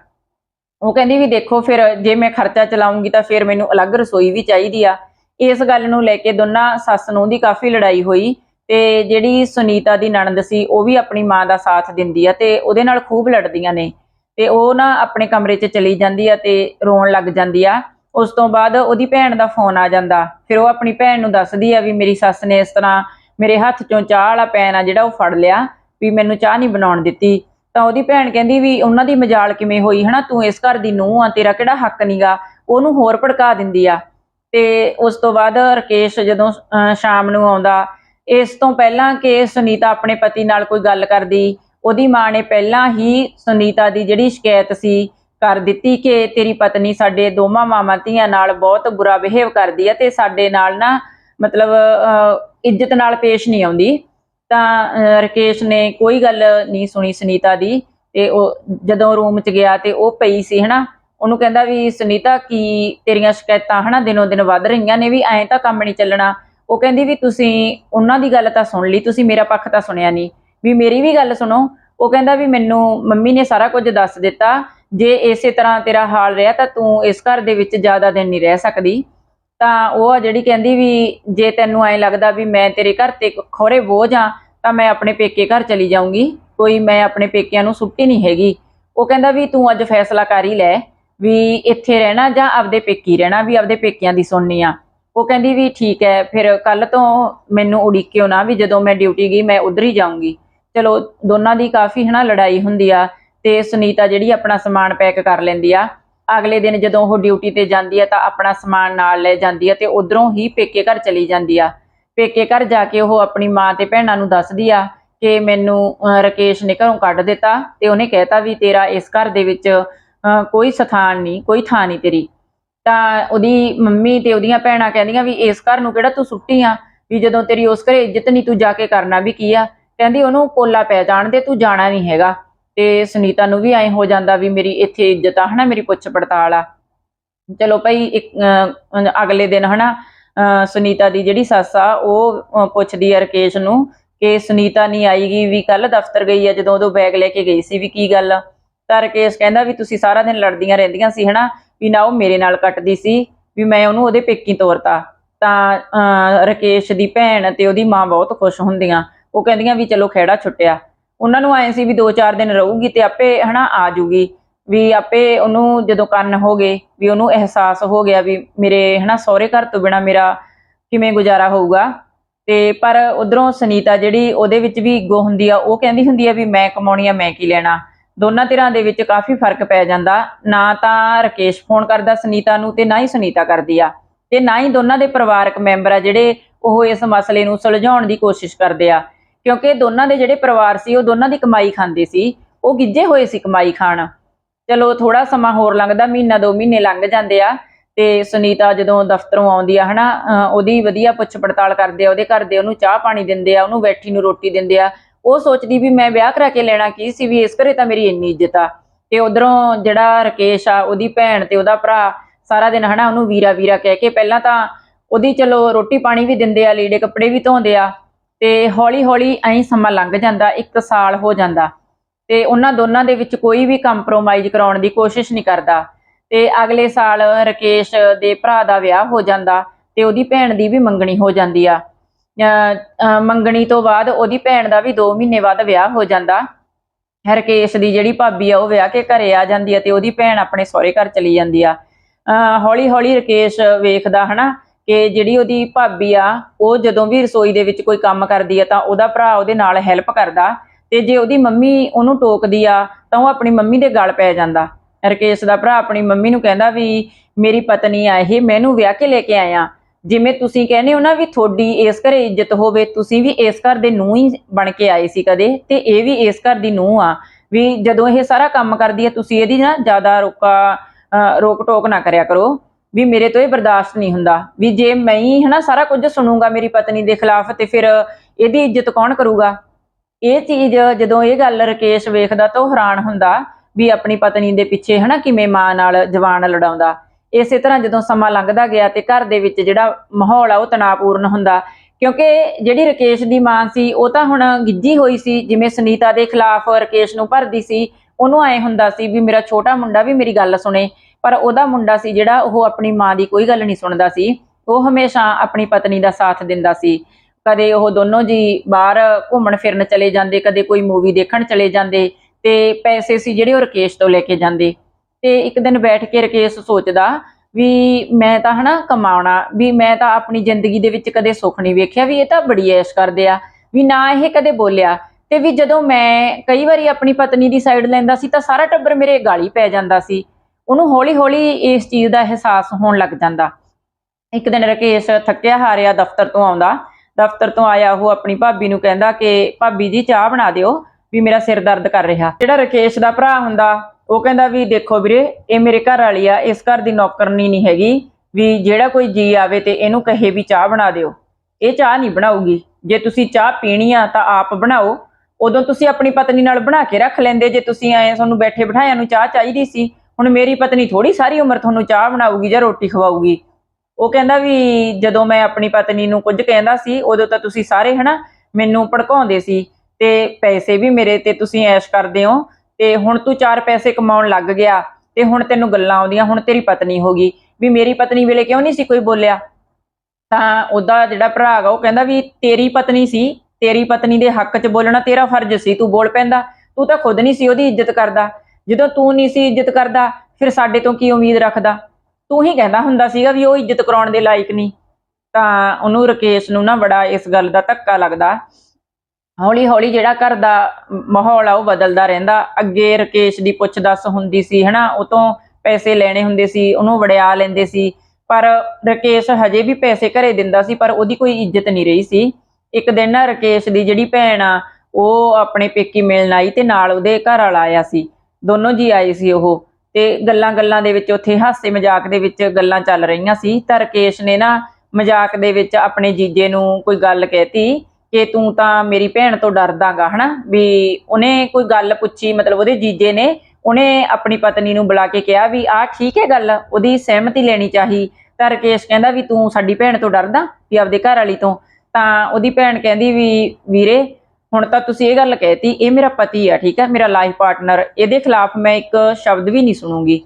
A: ਉਹ ਕਹਿੰਦੀ ਵੀ ਦੇਖੋ, ਫਿਰ ਜੇ ਮੈਂ ਖਰਚਾ ਚਲਾਉਂਗੀ ਤਾਂ ਫਿਰ ਮੈਨੂੰ ਅਲੱਗ ਰਸੋਈ ਵੀ ਚਾਹੀਦੀ ਆ। ਇਸ ਗੱਲ ਨੂੰ ਲੈ ਕੇ ਦੋਨਾਂ ਸੱਸ ਨੂੰ ਦੀ ਕਾਫੀ ਲੜਾਈ ਹੋਈ ਤੇ ਜਿਹੜੀ ਸੁਨੀਤਾ ਦੀ ਨਣਦ ਸੀ, ਉਹ ਵੀ ਆਪਣੀ ਮਾਂ ਦਾ ਸਾਥ ਦਿੰਦੀ ਆ ਤੇ ਉਹਦੇ ਨਾਲ ਖੂਬ ਲੜਦੀਆਂ ਨੇ। ਤੇ ਉਹ ਨਾ ਆਪਣੇ ਕਮਰੇ 'ਚ ਚਲੀ ਜਾਂਦੀ ਆ ਤੇ ਰੋਣ ਲੱਗ ਜਾਂਦੀ ਆ। ਉਸ ਤੋਂ ਬਾਅਦ ਉਹਦੀ ਭੈਣ ਦਾ ਫੋਨ ਆ ਜਾਂਦਾ। ਫਿਰ ਉਹ ਆਪਣੀ ਭੈਣ ਨੂੰ ਦੱਸਦੀ ਆ ਵੀ ਮੇਰੀ ਸੱਸ ਨੇ ਇਸ ਤਰ੍ਹਾਂ ਮੇਰੇ ਹੱਥ 'ਚੋਂ ਚਾਹ ਵਾਲਾ ਪੈਨ ਆ ਜਿਹੜਾ ਉਹ ਫੜ ਲਿਆ ਵੀ ਮੈਨੂੰ ਚਾਹ ਨਹੀਂ ਬਣਾਉਣ ਦਿੱਤੀ। ਤਾਂ ਉਹਦੀ ਭੈਣ ਕਹਿੰਦੀ ਵੀ ਉਹਨਾਂ ਦੀ ਮਜਾਲ ਕਿਵੇਂ ਹੋਈ ਹਨਾ? ਤੂੰ ਇਸ ਘਰ ਦੀ ਨੂੰਹ ਆ ਤੇਰਾ ਕਿਹੜਾ ਹੱਕ ਨਹੀਂਗਾ ਉਹਨੂੰ ਹੋਰ ਭੜਕਾ ਦਿੰਦੀ ਆ। ਤੇ ਉਸ ਤੋਂ ਬਾਅਦ ਰਕੇਸ਼ ਜਦੋਂ ਸ਼ਾਮ ਨੂੰ ਆਉਂਦਾ ਇਸ ਤੋਂ ਪਹਿਲਾਂ ਕਿ ਸੁਨੀਤਾ ਆਪਣੇ ਪਤੀ ਨਾਲ ਕੋਈ ਗੱਲ ਕਰਦੀ ਉਹਦੀ ਮਾਂ ਨੇ ਪਹਿਲਾਂ ਹੀ ਸੁਨੀਤਾ ਦੀ ਜਿਹੜੀ ਸ਼ਿਕਾਇਤ ਸੀ ਕਰ ਦਿੱਤੀ ਕਿ ਤੇਰੀ ਪਤਨੀ ਸਾਡੇ ਦੋਵਾਂ ਮਾਵਾਂ ਧੀਆਂ ਨਾਲ ਬਹੁਤ ਬੁਰਾ ਬਿਹੇਵ ਕਰਦੀ ਹੈ ਤੇ ਸਾਡੇ ਨਾਲ ਨਾ ਮਤਲਬ ਅਹ, ਇੱਜ਼ਤ ਨਾਲ ਪੇਸ਼ ਨਹੀਂ ਆਉਂਦੀ। ਤਾਂ ਅਹ, ਰਕੇਸ਼ ਨੇ ਕੋਈ ਗੱਲ ਨਹੀਂ ਸੁਣੀ ਸੁਨੀਤਾ ਦੀ ਤੇ ਉਹ ਜਦੋਂ ਰੂਮ 'ਚ ਗਿਆ ਤੇ ਉਹ ਪਈ ਸੀ ਹਨਾ? ਉਹਨੂੰ ਕਹਿੰਦਾ ਵੀ ਸੁਨੀਤਾ ਕੀ ਤੇਰੀਆਂ ਸ਼ਿਕਾਇਤਾਂ ਹਨਾ ਦਿਨੋਂ ਦਿਨ ਵੱਧ ਰਹੀਆਂ ਨੇ ਵੀ ਐਂ ਤਾਂ ਕੰਮ ਨਹੀਂ ਚੱਲਣਾ? ਉਹ ਕਹਿੰਦੀ ਵੀ ਤੁਸੀਂ ਉਹਨਾਂ ਦੀ ਗੱਲ ਤਾਂ ਸੁਣ ਲਈ ਤੁਸੀਂ ਮੇਰਾ ਪੱਖ ਤਾਂ ਸੁਣਿਆ ਨਹੀਂ। ਵੀ ਮੇਰੀ ਵੀ ਗੱਲ ਸੁਣੋ। ਉਹ ਕਹਿੰਦਾ ਵੀ ਮੈਨੂੰ ਮੰਮੀ ਨੇ ਸਾਰਾ ਕੁਝ ਦੱਸ ਦਿੱਤਾ। ਜੇ ਇਸੇ ਤਰ੍ਹਾਂ ਤੇਰਾ ਹਾਲ ਰਿਹਾ ਤਾਂ ਤੂੰ ਇਸ ਘਰ ਦੇ ਵਿੱਚ ਜ਼ਿਆਦਾ ਦਿਨ ਨਹੀਂ ਰਹਿ ਸਕਦੀ। ਤਾਂ ਉਹ ਆ ਜਿਹੜੀ ਕਹਿੰਦੀ ਵੀ ਜੇ ਤੈਨੂੰ ਐਂ ਲੱਗਦਾ ਵੀ ਮੈਂ ਤੇਰੇ ਘਰ ਤੇ ਖੋਰੇ ਬੋਝ ਆ, ਤਾਂ ਮੈਂ ਆਪਣੇ ਪੇਕੇ ਘਰ ਚਲੀ ਜਾਊਂਗੀ। ਕੋਈ ਮੈਂ ਆਪਣੇ ਪੇਕਿਆਂ ਨੂੰ ਸੁੱਟੀ ਨਹੀਂ ਹੈਗੀ। ਉਹ ਕਹਿੰਦਾ ਵੀ ਤੂੰ ਅੱਜ ਫੈਸਲਾ ਕਰ ਹੀ ਲੈ ਵੀ ਇੱਥੇ ਰਹਿਣਾ ਜਾਂ ਆਪਦੇ ਪੇਕੀ ਰਹਿਣਾ, ਵੀ ਆਪਦੇ ਪੇਕਿਆਂ ਦੀ ਸੁਣਨੀ ਆ। ਉਹ ਕਹਿੰਦੀ ਵੀ ਠੀਕ ਹੈ ਫਿਰ ਕੱਲ ਤੋਂ ਮੈਨੂੰ ਉਡੀਕਿਓ ਨਾ ਵੀ ਜਦੋਂ ਮੈਂ ਡਿਊਟੀ ਗਈ ਮੈਂ ਉਧਰ ਹੀ ਜਾਊਂਗੀ। ਚਲੋ, ਦੋਨਾਂ ਦੀ ਕਾਫੀ ਹਨਾ ਲੜਾਈ ਹੁੰਦੀ ਆ ਤੇ ਸੁਨੀਤਾ ਜਿਹੜੀ ਆਪਣਾ ਸਮਾਨ ਪੈਕ ਕਰ ਲੈਂਦੀ ਆ ਅਗਲੇ ਦਿਨ ਜਦੋਂ ਉਹ ਡਿਊਟੀ ਤੇ ਜਾਂਦੀ ਆ ਤਾਂ ਆਪਣਾ ਸਮਾਨ ਨਾਲ ਲੈ ਜਾਂਦੀ ਆ ਤੇ ਉਧਰੋਂ ਹੀ ਪੇਕੇ ਘਰ ਚਲੀ ਜਾਂਦੀ ਆ। ਪੇਕੇ ਘਰ ਜਾ ਕੇ ਉਹ ਆਪਣੀ ਮਾਂ ਤੇ ਭੈਣਾਂ ਨੂੰ ਦੱਸਦੀ ਆ ਕਿ ਮੈਨੂੰ ਅਹ, ਰਕੇਸ਼ ਨੇ ਘਰੋਂ ਕੱਢ ਦਿੱਤਾ ਤੇ ਉਹਨੇ ਕਹਿਤਾ ਵੀ ਤੇਰਾ ਇਸ ਘਰ ਦੇ ਵਿੱਚ ਅਹ, ਕੋਈ ਸਥਾਨ ਨਹੀਂ ਕੋਈ ਥਾਂ ਨਹੀਂ ਤੇਰੀ। ਤਾਂ ਉਹਦੀ ਮੰਮੀ ਤੇ ਉਹਦੀਆਂ ਭੈਣਾਂ ਕਹਿੰਦੀਆਂ ਵੀ ਇਸ ਘਰ ਨੂੰ ਕਿਹੜਾ ਤੂੰ ਸੁੱਟੀ ਆ? ਵੀ ਜਦੋਂ ਤੇਰੀ ਉਸ ਘਰੇ ਇੱਜ਼ਤ ਨਹੀਂ ਤੂੰ ਜਾ ਕੇ ਕਰਨਾ ਵੀ ਕੀ ਆ? ਕਹਿੰਦੀ ਉਹਨੂੰ ਕੋਲਾ ਪੈ ਜਾਣ ਦੇ ਤੂੰ ਜਾਣਾ ਨਹੀਂ ਹੈਗਾ। ਤੇ ਸੁਨੀਤਾ ਨੂੰ ਵੀ ਐਂ ਹੋ ਜਾਂਦਾ ਵੀ ਮੇਰੀ ਇੱਥੇ ਇੱਜ਼ਤ ਆ ਹਨਾ ਮੇਰੀ ਪੁੱਛ ਪੜਤਾਲ ਆ। ਚਲੋ ਭਾਈ ਇੱਕ ਅਹ, ਅਗਲੇ ਦਿਨ ਹਨਾ ਅਹ, ਸੁਨੀਤਾ ਦੀ ਜਿਹੜੀ ਸੱਸ ਆ ਉਹ ਪੁੱਛਦੀ ਆ ਰਕੇਸ਼ ਨੂੰ ਕਿ ਸੁਨੀਤਾ ਨਹੀਂ ਆਈਗੀ ਵੀ ਕੱਲ ਦਫ਼ਤਰ ਗਈ ਆ ਜਦੋਂ ਉਦੋਂ ਬੈਗ ਲੈ ਕੇ ਗਈ ਸੀ ਵੀ ਕੀ ਗੱਲ ਤਾਂ ਰਕੇਸ਼ ਕਹਿੰਦਾ ਵੀ ਤੁਸੀਂ ਸਾਰਾ ਦਿਨ ਲੜਦੀਆਂ ਰਹਿੰਦੀਆਂ ਸੀ ਹਨਾ ਵੀ ਨਾ ਉਹ ਮੇਰੇ ਨਾਲ ਕੱਟਦੀ ਸੀ ਵੀ ਮੈਂ ਉਹਨੂੰ ਉਹਦੇ ਪੇਕੀ ਤੋਰਤਾ। ਤਾਂ ਅਹ, ਰਕੇਸ਼ ਦੀ ਭੈਣ ਤੇ ਉਹਦੀ ਮਾਂ ਬਹੁਤ ਖੁਸ਼ ਹੁੰਦੀਆਂ। ਉਹ ਕਹਿੰਦੀਆਂ ਵੀ ਚਲੋ ਖੇੜਾ ਛੁੱਟਿਆ। ਉਹਨਾਂ ਨੂੰ ਆਏ ਸੀ ਵੀ 2-4 ਦਿਨ ਰਹੂਗੀ ਤੇ ਆਪੇ ਹਨਾ ਆ ਜੂਗੀ, ਵੀ ਆਪੇ ਉਹਨੂੰ ਜਦੋਂ ਕੰਨ ਹੋ ਗਏ, ਵੀ ਉਹਨੂੰ ਅਹਿਸਾਸ ਹੋ ਗਿਆ ਵੀ ਮੇਰੇ ਹਨਾ ਸਹੁਰੇ ਘਰ ਤੋਂ ਬਿਨਾ ਮੇਰਾ ਕਿਵੇਂ ਗੁਜ਼ਾਰਾ ਹੋਊਗਾ। ਤੇ ਪਰ ਉਧਰੋਂ ਸੁਨੀਤਾ ਜਿਹੜੀ ਉਹਦੇ ਵਿੱਚ ਵੀ ਗੋ ਹੁੰਦੀ ਆ, ਉਹ ਕਹਿੰਦੀ ਹੁੰਦੀ ਆ ਵੀ ਮੈਂ ਕਮਾਉਣੀ ਆ, ਮੈਂ ਕੀ ਲੈਣਾ। ਦੋਨਾਂ ਧਿਰਾਂ ਦੇ ਵਿੱਚ ਕਾਫੀ ਫ਼ਰਕ ਪੈ ਜਾਂਦਾ। ਨਾ ਤਾਂ ਰਕੇਸ਼ ਫੋਨ ਕਰਦਾ ਸੁਨੀਤਾ ਨੂੰ ਤੇ ਨਾ ਹੀ ਸੁਨੀਤਾ ਕਰਦੀ ਆ। ਤੇ ਨਾ ਹੀ ਦੋਨਾਂ ਦੇ ਪਰਿਵਾਰਕ ਮੈਂਬਰ ਆ ਜਿਹੜੇ ਉਹ ਇਸ ਮਸਲੇ ਨੂੰ ਸੁਲਝਾਉਣ ਦੀ ਕੋਸ਼ਿਸ਼ ਕਰਦੇ ਆ। ਕਿਉਂਕਿ ਦੋਨਾਂ ਦੇ ਜਿਹੜੇ ਪਰਿਵਾਰ ਸੀ, ਉਹ ਦੋਨਾਂ ਦੀ ਕਮਾਈ ਖਾਂਦੇ ਸੀ। ਉਹ ਗਿੱਜੇ ਹੋਏ ਸੀ ਕਮਾਈ ਖਾਣ। ਚਲੋ ਥੋੜਾ ਸਮਾਂ ਹੋਰ ਲੰਘਦਾ, ਮਹੀਨਾ ਦੋ ਮਹੀਨੇ ਲੰਘ ਜਾਂਦੇ ਆ। ਤੇ ਸੁਨੀਤਾ ਜਦੋਂ ਦਫ਼ਤਰੋਂ ਆਉਂਦੀ ਆ, ਹਨਾ ਉਹਦੀ ਵਧੀਆ ਪੁੱਛ ਪੜਤਾਲ ਕਰਦੇ ਆ, ਉਹਦੇ ਘਰ ਦੇ ਉਹਨੂੰ ਚਾਹ ਪਾਣੀ ਦਿੰਦੇ ਆ, ਉਹਨੂੰ ਬੈਠੀ ਨੂੰ ਰੋਟੀ ਦਿੰਦੇ ਆ। ਉਹ ਸੋਚਦੀ ਵੀ ਮੈਂ ਵਿਆਹ ਕਰਾ ਕੇ ਲੈਣਾ ਕੀ ਸੀ, ਵੀ ਇਸ ਘਰੇ ਤਾਂ ਮੇਰੀ ਇੰਨੀ ਇੱਜ਼ਤ ਆ। ਤੇ ਉਧਰੋਂ ਜਿਹੜਾ ਰਕੇਸ਼ ਆ, ਉਹਦੀ ਭੈਣ ਤੇ ਉਹਦਾ ਭਰਾ ਸਾਰਾ ਦਿਨ, ਹਨਾ, ਉਹਨੂੰ ਵੀਰਾ ਵੀਰਾ ਕਹਿ ਕੇ ਪਹਿਲਾਂ ਤਾਂ ਉਹਦੀ ਚਲੋ ਰੋਟੀ ਪਾਣੀ ਵੀ ਦਿੰਦੇ ਆ, ਲੀੜੇ ਕੱਪੜੇ ਵੀ ਧੋਂਦੇ ਆ। ਤੇ ਹੌਲੀ ਹੌਲੀ ਐਂ ਸਮਾਂ ਲੰਘ ਜਾਂਦਾ, ਇੱਕ ਸਾਲ ਹੋ ਜਾਂਦਾ ਤੇ ਉਹਨਾਂ ਦੋਨਾਂ ਦੇ ਵਿੱਚ ਕੋਈ ਵੀ ਕੰਪਰੋਮਾਈਜ਼ ਕਰਾਉਣ ਦੀ ਕੋਸ਼ਿਸ਼ ਨਹੀਂ ਕਰਦਾ ਤੇ ਅਗਲੇ ਸਾਲ ਰਕੇਸ਼ ਦੇ ਭਰਾ ਦਾ ਵਿਆਹ ਹੋ ਜਾਂਦਾ ਤੇ ਉਹਦੀ ਭੈਣ ਦੀ ਵੀ ਮੰਗਣੀ ਹੋ ਜਾਂਦੀ ਆ। ਮੰਗਣੀ ਤੋਂ ਬਾਅਦ ਉਹਦੀ ਭੈਣ ਦਾ ਵੀ 2 ਮਹੀਨੇ ਬਾਅਦ ਵਿਆਹ ਹੋ ਜਾਂਦਾ। ਰਕੇਸ਼ ਦੀ ਜਿਹੜੀ ਭਾਬੀ ਆ, ਉਹ ਵਿਆਹ ਕੇ ਘਰੇ ਆ ਜਾਂਦੀ ਆ ਤੇ ਉਹਦੀ ਭੈਣ ਆਪਣੇ ਸਹੁਰੇ ਘਰ ਚਲੀ ਜਾਂਦੀ ਆ। ਹੌਲੀ ਹੌਲੀ ਰਕੇਸ਼ ਵੇਖਦਾ ਹਨਾ ਕਿ ਜਿਹੜੀ ਉਹਦੀ ਭਾਬੀ ਆ, ਉਹ ਜਦੋਂ ਵੀ ਰਸੋਈ ਦੇ ਵਿੱਚ ਕੋਈ ਕੰਮ ਕਰਦੀ ਆ, ਤਾਂ ਉਹਦਾ ਭਰਾ ਉਹਦੇ ਨਾਲ ਹੈਲਪ ਕਰਦਾ ਤੇ ਜੇ ਉਹਦੀ ਮੰਮੀ ਉਹਨੂੰ ਟੋਕਦੀ ਆ, ਤਾਂ ਉਹ ਆਪਣੀ ਮੰਮੀ ਦੇ ਗਲ ਪੈ ਜਾਂਦਾ। ਰਕੇਸ਼ ਦਾ ਭਰਾ ਆਪਣੀ ਮੰਮੀ ਨੂੰ ਕਹਿੰਦਾ ਵੀ, ਮੇਰੀ ਪਤਨੀ ਆ ਇਹ ਮੈਨੂੰ ਵਿਆਹ ਕੇ ਲੈ ਕੇ ਆਇਆ। ਜਿਵੇਂ ਤੁਸੀਂ ਕਹਿੰਦੇ ਹੋ ਨਾ ਵੀ ਤੁਹਾਡੀ ਇਸ ਘਰੇ ਇੱਜ਼ਤ ਹੋਵੇ, ਤੁਸੀਂ ਵੀ ਇਸ ਘਰ ਦੇ ਨੂੰਹ ਹੀ ਬਣ ਕੇ ਆਏ ਸੀ ਕਦੇ, ਤੇ ਇਹ ਵੀ ਇਸ ਘਰ ਦੀ ਨੂੰਹ ਆ ਵੀ ਜਦੋਂ ਇਹ ਸਾਰਾ ਕੰਮ ਕਰਦੀ ਹੈ ਤੁਸੀਂ ਇਹਦੀ ਨਾ ਜ਼ਿਆਦਾ ਰੋਕਾ, ਅਹ ਰੋਕ ਟੋਕ ਨਾ ਕਰਿਆ ਕਰੋ। ਵੀ ਮੇਰੇ ਤੋਂ ਇਹ ਬਰਦਾਸ਼ਤ ਨਹੀਂ ਹੁੰਦਾ। ਵੀ ਜੇ ਮੈਂ ਹੀ ਹਨਾ ਸਾਰਾ ਕੁਝ ਸੁਣੂਗਾ ਮੇਰੀ ਪਤਨੀ ਦੇ ਖਿਲਾਫ ਤੇ ਫਿਰ ਇਹਦੀ ਇੱਜ਼ਤ ਕੌਣ ਕਰੂਗਾ? ਇਹ ਚੀਜ਼ ਜਦੋਂ ਇਹ ਗੱਲ ਰਕੇਸ਼ ਵੇਖਦਾ ਤਾਂ ਉਹ ਹੈਰਾਨ ਹੁੰਦਾ ਵੀ ਆਪਣੀ ਪਤਨੀ ਦੇ ਪਿੱਛੇ ਹਨਾ ਕਿਵੇਂ ਮਾਂ ਨਾਲ ਜਵਾਨ ਲੜਾਉਂਦਾ। ਇਸੇ ਤਰ੍ਹਾਂ ਜਦੋਂ ਸਮਾਂ ਲੰਘਦਾ ਗਿਆ ਤੇ ਘਰ ਦੇ ਵਿੱਚ ਜਿਹੜਾ ਮਾਹੌਲ ਆ ਉਹ ਤਣਾਅਪੂਰਨ ਹੁੰਦਾ। ਕਿਉਂਕਿ ਜਿਹੜੀ ਰਕੇਸ਼ ਦੀ ਮਾਂ ਸੀ, ਉਹ ਤਾਂ ਹੁਣ ਗਿੱਜੀ ਹੋਈ ਸੀ, ਜਿਵੇਂ ਸੁਨੀਤਾ ਦੇ ਖਿਲਾਫ ਰਕੇਸ਼ ਨੂੰ ਭਰਦੀ ਸੀ, ਉਹਨੂੰ ਐ ਹੁੰਦਾ ਸੀ ਵੀ ਮੇਰਾ ਛੋਟਾ ਮੁੰਡਾ ਵੀ ਮੇਰੀ ਗੱਲ ਸੁਣੇ। ਪਰ ਉਹਦਾ ਮੁੰਡਾ ਸੀ ਜਿਹੜਾ ਉਹ ਆਪਣੀ ਮਾਂ ਦੀ ਕੋਈ ਗੱਲ ਨਹੀਂ ਸੁਣਦਾ ਸੀ। ਉਹ ਹਮੇਸ਼ਾ ਆਪਣੀ ਪਤਨੀ ਦਾ ਸਾਥ ਦਿੰਦਾ ਸੀ। ਕਦੇ ਉਹ ਦੋਨੋਂ ਜੀ ਬਾਹਰ ਘੁੰਮਣ ਫਿਰਨ ਚਲੇ ਜਾਂਦੇ, ਕਦੇ ਕੋਈ ਮੂਵੀ ਦੇਖਣ ਚਲੇ ਜਾਂਦੇ ਤੇ ਪੈਸੇ ਸੀ ਜਿਹੜੇ ਉਹ ਰਕੇਸ਼ ਤੋਂ ਲੈ ਕੇ ਜਾਂਦੇ। ਤੇ ਇੱਕ ਦਿਨ ਬੈਠ ਕੇ ਰਕੇਸ਼ ਸੋਚਦਾ ਵੀ ਮੈਂ ਤਾਂ ਹਨਾ ਕਮਾਉਣਾ, ਵੀ ਮੈਂ ਤਾਂ ਆਪਣੀ ਜ਼ਿੰਦਗੀ ਦੇ ਵਿੱਚ ਕਦੇ ਸੁੱਖ ਨਹੀਂ ਵੇਖਿਆ, ਵੀ ਇਹ ਤਾਂ ਬੜੀ ਐਸ਼ ਕਰਦੇ ਆ, ਵੀ ਨਾ ਇਹ ਕਦੇ ਬੋਲਿਆ। ਤੇ ਵੀ ਜਦੋਂ ਮੈਂ ਕਈ ਵਾਰੀ ਆਪਣੀ ਪਤਨੀ ਦੀ ਸਾਈਡ ਲੈਂਦਾ ਸੀ ਤਾਂ ਸਾਰਾ ਟੱਬਰ ਮੇਰੇ ਗਾਲੀ ਪੈ ਜਾਂਦਾ ਸੀ। ਉਹਨੂੰ ਹੌਲੀ-ਹੌਲੀ ਇਸ ਚੀਜ਼ ਦਾ ਅਹਿਸਾਸ ਹੋਣ ਲੱਗ ਜਾਂਦਾ। ਇੱਕ ਦਿਨ ਰਕੇਸ਼ ਥੱਕਿਆ ਹਾਰਿਆ ਦਫ਼ਤਰ ਤੋਂ ਆਉਂਦਾ। ਦਫ਼ਤਰ ਤੋਂ ਆਇਆ, ਉਹ ਆਪਣੀ ਭਾਬੀ ਨੂੰ ਕਹਿੰਦਾ ਕਿ, ਭਾਬੀ ਜੀ, ਚਾਹ ਬਣਾ ਦਿਓ, ਵੀ ਮੇਰਾ ਸਿਰ ਦਰਦ ਕਰ ਰਿਹਾ। ਜਿਹੜਾ ਰਕੇਸ਼ ਦਾ ਭਰਾ ਹੁੰਦਾ, ਉਹ ਕਹਿੰਦਾ ਵੀ, ਦੇਖੋ ਵੀਰੇ, ਇਹ ਮੇਰੇ ਘਰ ਵਾਲੀ ਆ, ਇਸ ਘਰ ਦੀ ਨੌਕਰਨੀ ਨਹੀਂ ਹੈਗੀ, ਵੀ ਜਿਹੜਾ ਕੋਈ ਜੀ ਆਵੇ ਤੇ ਇਹਨੂੰ ਕਹੇ ਵੀ ਚਾਹ ਬਣਾ ਦਿਓ। ਇਹ ਚਾਹ ਨਹੀਂ ਬਣਾਊਗੀ। ਜੇ ਤੁਸੀਂ ਚਾਹ ਪੀਣੀ ਆ, ਤਾਂ ਆਪ ਬਣਾਓ। ਉਦੋਂ ਤੁਸੀਂ ਆਪਣੀ ਪਤਨੀ ਨਾਲ ਬਣਾ ਕੇ ਰੱਖ ਲੈਂਦੇ। ਜੇ ਤੁਸੀਂ ਆਏ ਤੁਹਾਨੂੰ ਬੈਠੇ ਬਿਠਾਇਆ ਨੂੰ ਚਾਹ ਚਾਹੀਦੀ ਸੀ ਹੁਣ ਮੇਰੀ ਪਤਨੀ ਥੋੜੀ ਸਾਰੀ ਉਮਰ ਤੁਹਾਨੂੰ ਚਾਹ ਬਣਾਊਗੀ ਜਾਂ ਰੋਟੀ ਖਵਾਊਗੀ। ਉਹ ਕਹਿੰਦਾ ਵੀ ਜਦੋਂ ਮੈਂ ਆਪਣੀ ਪਤਨੀ ਨੂੰ ਕੁਝ ਕਹਿੰਦਾ ਸੀ, ਉਦੋਂ ਤਾਂ ਤੁਸੀਂ ਸਾਰੇ ਹਨਾ ਮੈਨੂੰ ਭੜਕਾਉਂਦੇ ਸੀ ਤੇ ਪੈਸੇ ਵੀ ਮੇਰੇ ਤੇ ਤੁਸੀਂ ਐਸ਼ ਕਰਦੇ ਹੋ ਤੇ ਹੁਣ ਤੂੰ ਚਾਰ ਪੈਸੇ ਕਮਾਉਣ ਲੱਗ ਗਿਆ ਤੇ ਹੁਣ ਤੈਨੂੰ ਗੱਲਾਂ ਆਉਂਦੀਆਂ, ਹੁਣ ਤੇਰੀ ਪਤਨੀ ਹੋ ਗਈ। ਵੀ ਮੇਰੀ ਪਤਨੀ ਵੇਲੇ ਕਿਉਂ ਨਹੀਂ ਸੀ ਕੋਈ ਬੋਲਿਆ? ਤਾਂ ਉਹਦਾ ਜਿਹੜਾ ਭਰਾ ਹੈਗਾ, ਉਹ ਕਹਿੰਦਾ ਵੀ ਤੇਰੀ ਪਤਨੀ ਸੀ, ਤੇਰੀ ਪਤਨੀ ਦੇ ਹੱਕ 'ਚ ਬੋਲਣਾ ਤੇਰਾ ਫਰਜ਼ ਸੀ, ਤੂੰ ਬੋਲ ਪੈਂਦਾ। ਤੂੰ ਤਾਂ ਖੁਦ ਨਹੀਂ ਸੀ ਉਹਦੀ ਇੱਜ਼ਤ ਕਰਦਾ। ਜਦੋਂ ਤੂੰ ਨਹੀਂ ਸੀ ਇੱਜ਼ਤ ਕਰਦਾ, ਫਿਰ ਸਾਡੇ ਤੋਂ ਕੀ ਉਮੀਦ ਰੱਖਦਾ? ਤੂੰ ਹੀ ਕਹਿੰਦਾ ਹੁੰਦਾ ਸੀਗਾ ਵੀ ਉਹ ਇੱਜ਼ਤ ਕਰਾਉਣ ਦੇ ਲਾਇਕ ਨਹੀਂ। ਤਾਂ ਉਹਨੂੰ ਰਕੇਸ਼ ਨੂੰ ਨਾ ਬੜਾ ਇਸ ਗੱਲ ਦਾ ਧੱਕਾ ਲੱਗਦਾ। ਹੌਲੀ ਹੌਲੀ ਜਿਹੜਾ ਘਰ ਦਾ ਮਾਹੌਲ ਆ, ਉਹ ਬਦਲਦਾ ਰਹਿੰਦਾ। ਅੱਗੇ ਰਕੇਸ਼ ਦੀ ਪੁੱਛ ਦੱਸ ਹੁੰਦੀ ਸੀ, ਹਨਾ? ਉਹ ਤੋਂ ਪੈਸੇ ਲੈਣੇ ਹੁੰਦੇ ਸੀ, ਉਹਨੂੰ ਵੜਿਆ ਲੈਂਦੇ ਸੀ। ਪਰ ਰਕੇਸ਼ ਹਜੇ ਵੀ ਪੈਸੇ ਘਰੇ ਦਿੰਦਾ ਸੀ, ਪਰ ਉਹਦੀ ਕੋਈ ਇੱਜ਼ਤ ਨਹੀਂ ਰਹੀ ਸੀ। ਇੱਕ ਦਿਨ ਨਾ ਰਕੇਸ਼ ਦੀ ਜਿਹੜੀ ਭੈਣ ਆ, ਉਹ ਆਪਣੇ ਪੇਕੀ ਮਿਲਣ ਆਈ ਤੇ ਨਾਲ ਉਹਦੇ ਘਰ ਵਾਲਾ ਆਇਆ ਸੀ। ਦੋਨੋਂ ਜੀ ਆਏ ਸੀ ਉਹ ਤੇ ਗੱਲਾਂ ਗੱਲਾਂ ਦੇ ਵਿੱਚ ਉੱਥੇ ਹਾਸੇ ਮਜ਼ਾਕ ਦੇ ਵਿੱਚ ਗੱਲਾਂ ਚੱਲ ਰਹੀਆਂ ਸੀ। ਤਾਂ ਰਕੇਸ਼ ਨੇ ਨਾ ਮਜ਼ਾਕ ਦੇ ਵਿੱਚ ਆਪਣੇ ਜੀਜੇ ਨੂੰ ਕੋਈ ਗੱਲ ਕਹਿਤੀ ਕਿ ਤੂੰ ਤਾਂ ਮੇਰੀ ਭੈਣ ਤੋਂ ਡਰਦਾਗਾ, ਹਨਾ? ਵੀ ਉਹਨੇ ਕੋਈ ਗੱਲ ਪੁੱਛੀ, ਮਤਲਬ ਉਹਦੇ ਜੀਜੇ ਨੇ ਉਹਨੇ ਆਪਣੀ ਪਤਨੀ ਨੂੰ ਬੁਲਾ ਕੇ ਕਿਹਾ ਵੀ ਆਹ ਠੀਕ ਹੈ ਗੱਲ, ਉਹਦੀ ਸਹਿਮਤੀ ਲੈਣੀ ਚਾਹੀ। ਤਾਂ ਰਕੇਸ਼ ਕਹਿੰਦਾ ਵੀ ਤੂੰ ਸਾਡੀ ਭੈਣ ਤੋਂ ਡਰਦਾ ਵੀ ਆਪਦੇ ਘਰ ਵਾਲੀ ਤੋਂ। ਤਾਂ ਉਹਦੀ ਭੈਣ ਕਹਿੰਦੀ ਵੀ, ਵੀਰੇ ਹੁਣ ਤਾਂ ਤੁਸੀਂ ਇਹ ਗੱਲ ਕਹਿਤੀ, ਇਹ ਮੇਰਾ ਪਤੀ ਆ, ਠੀਕ ਹੈ? ਮੇਰਾ ਲਾਈਫ ਪਾਰਟਨਰ ਇਹਦੇ ਖਿਲਾਫ ਮੈਂ ਇੱਕ ਸ਼ਬਦ ਵੀ ਨਹੀਂ ਸੁਣੂੰਗੀ।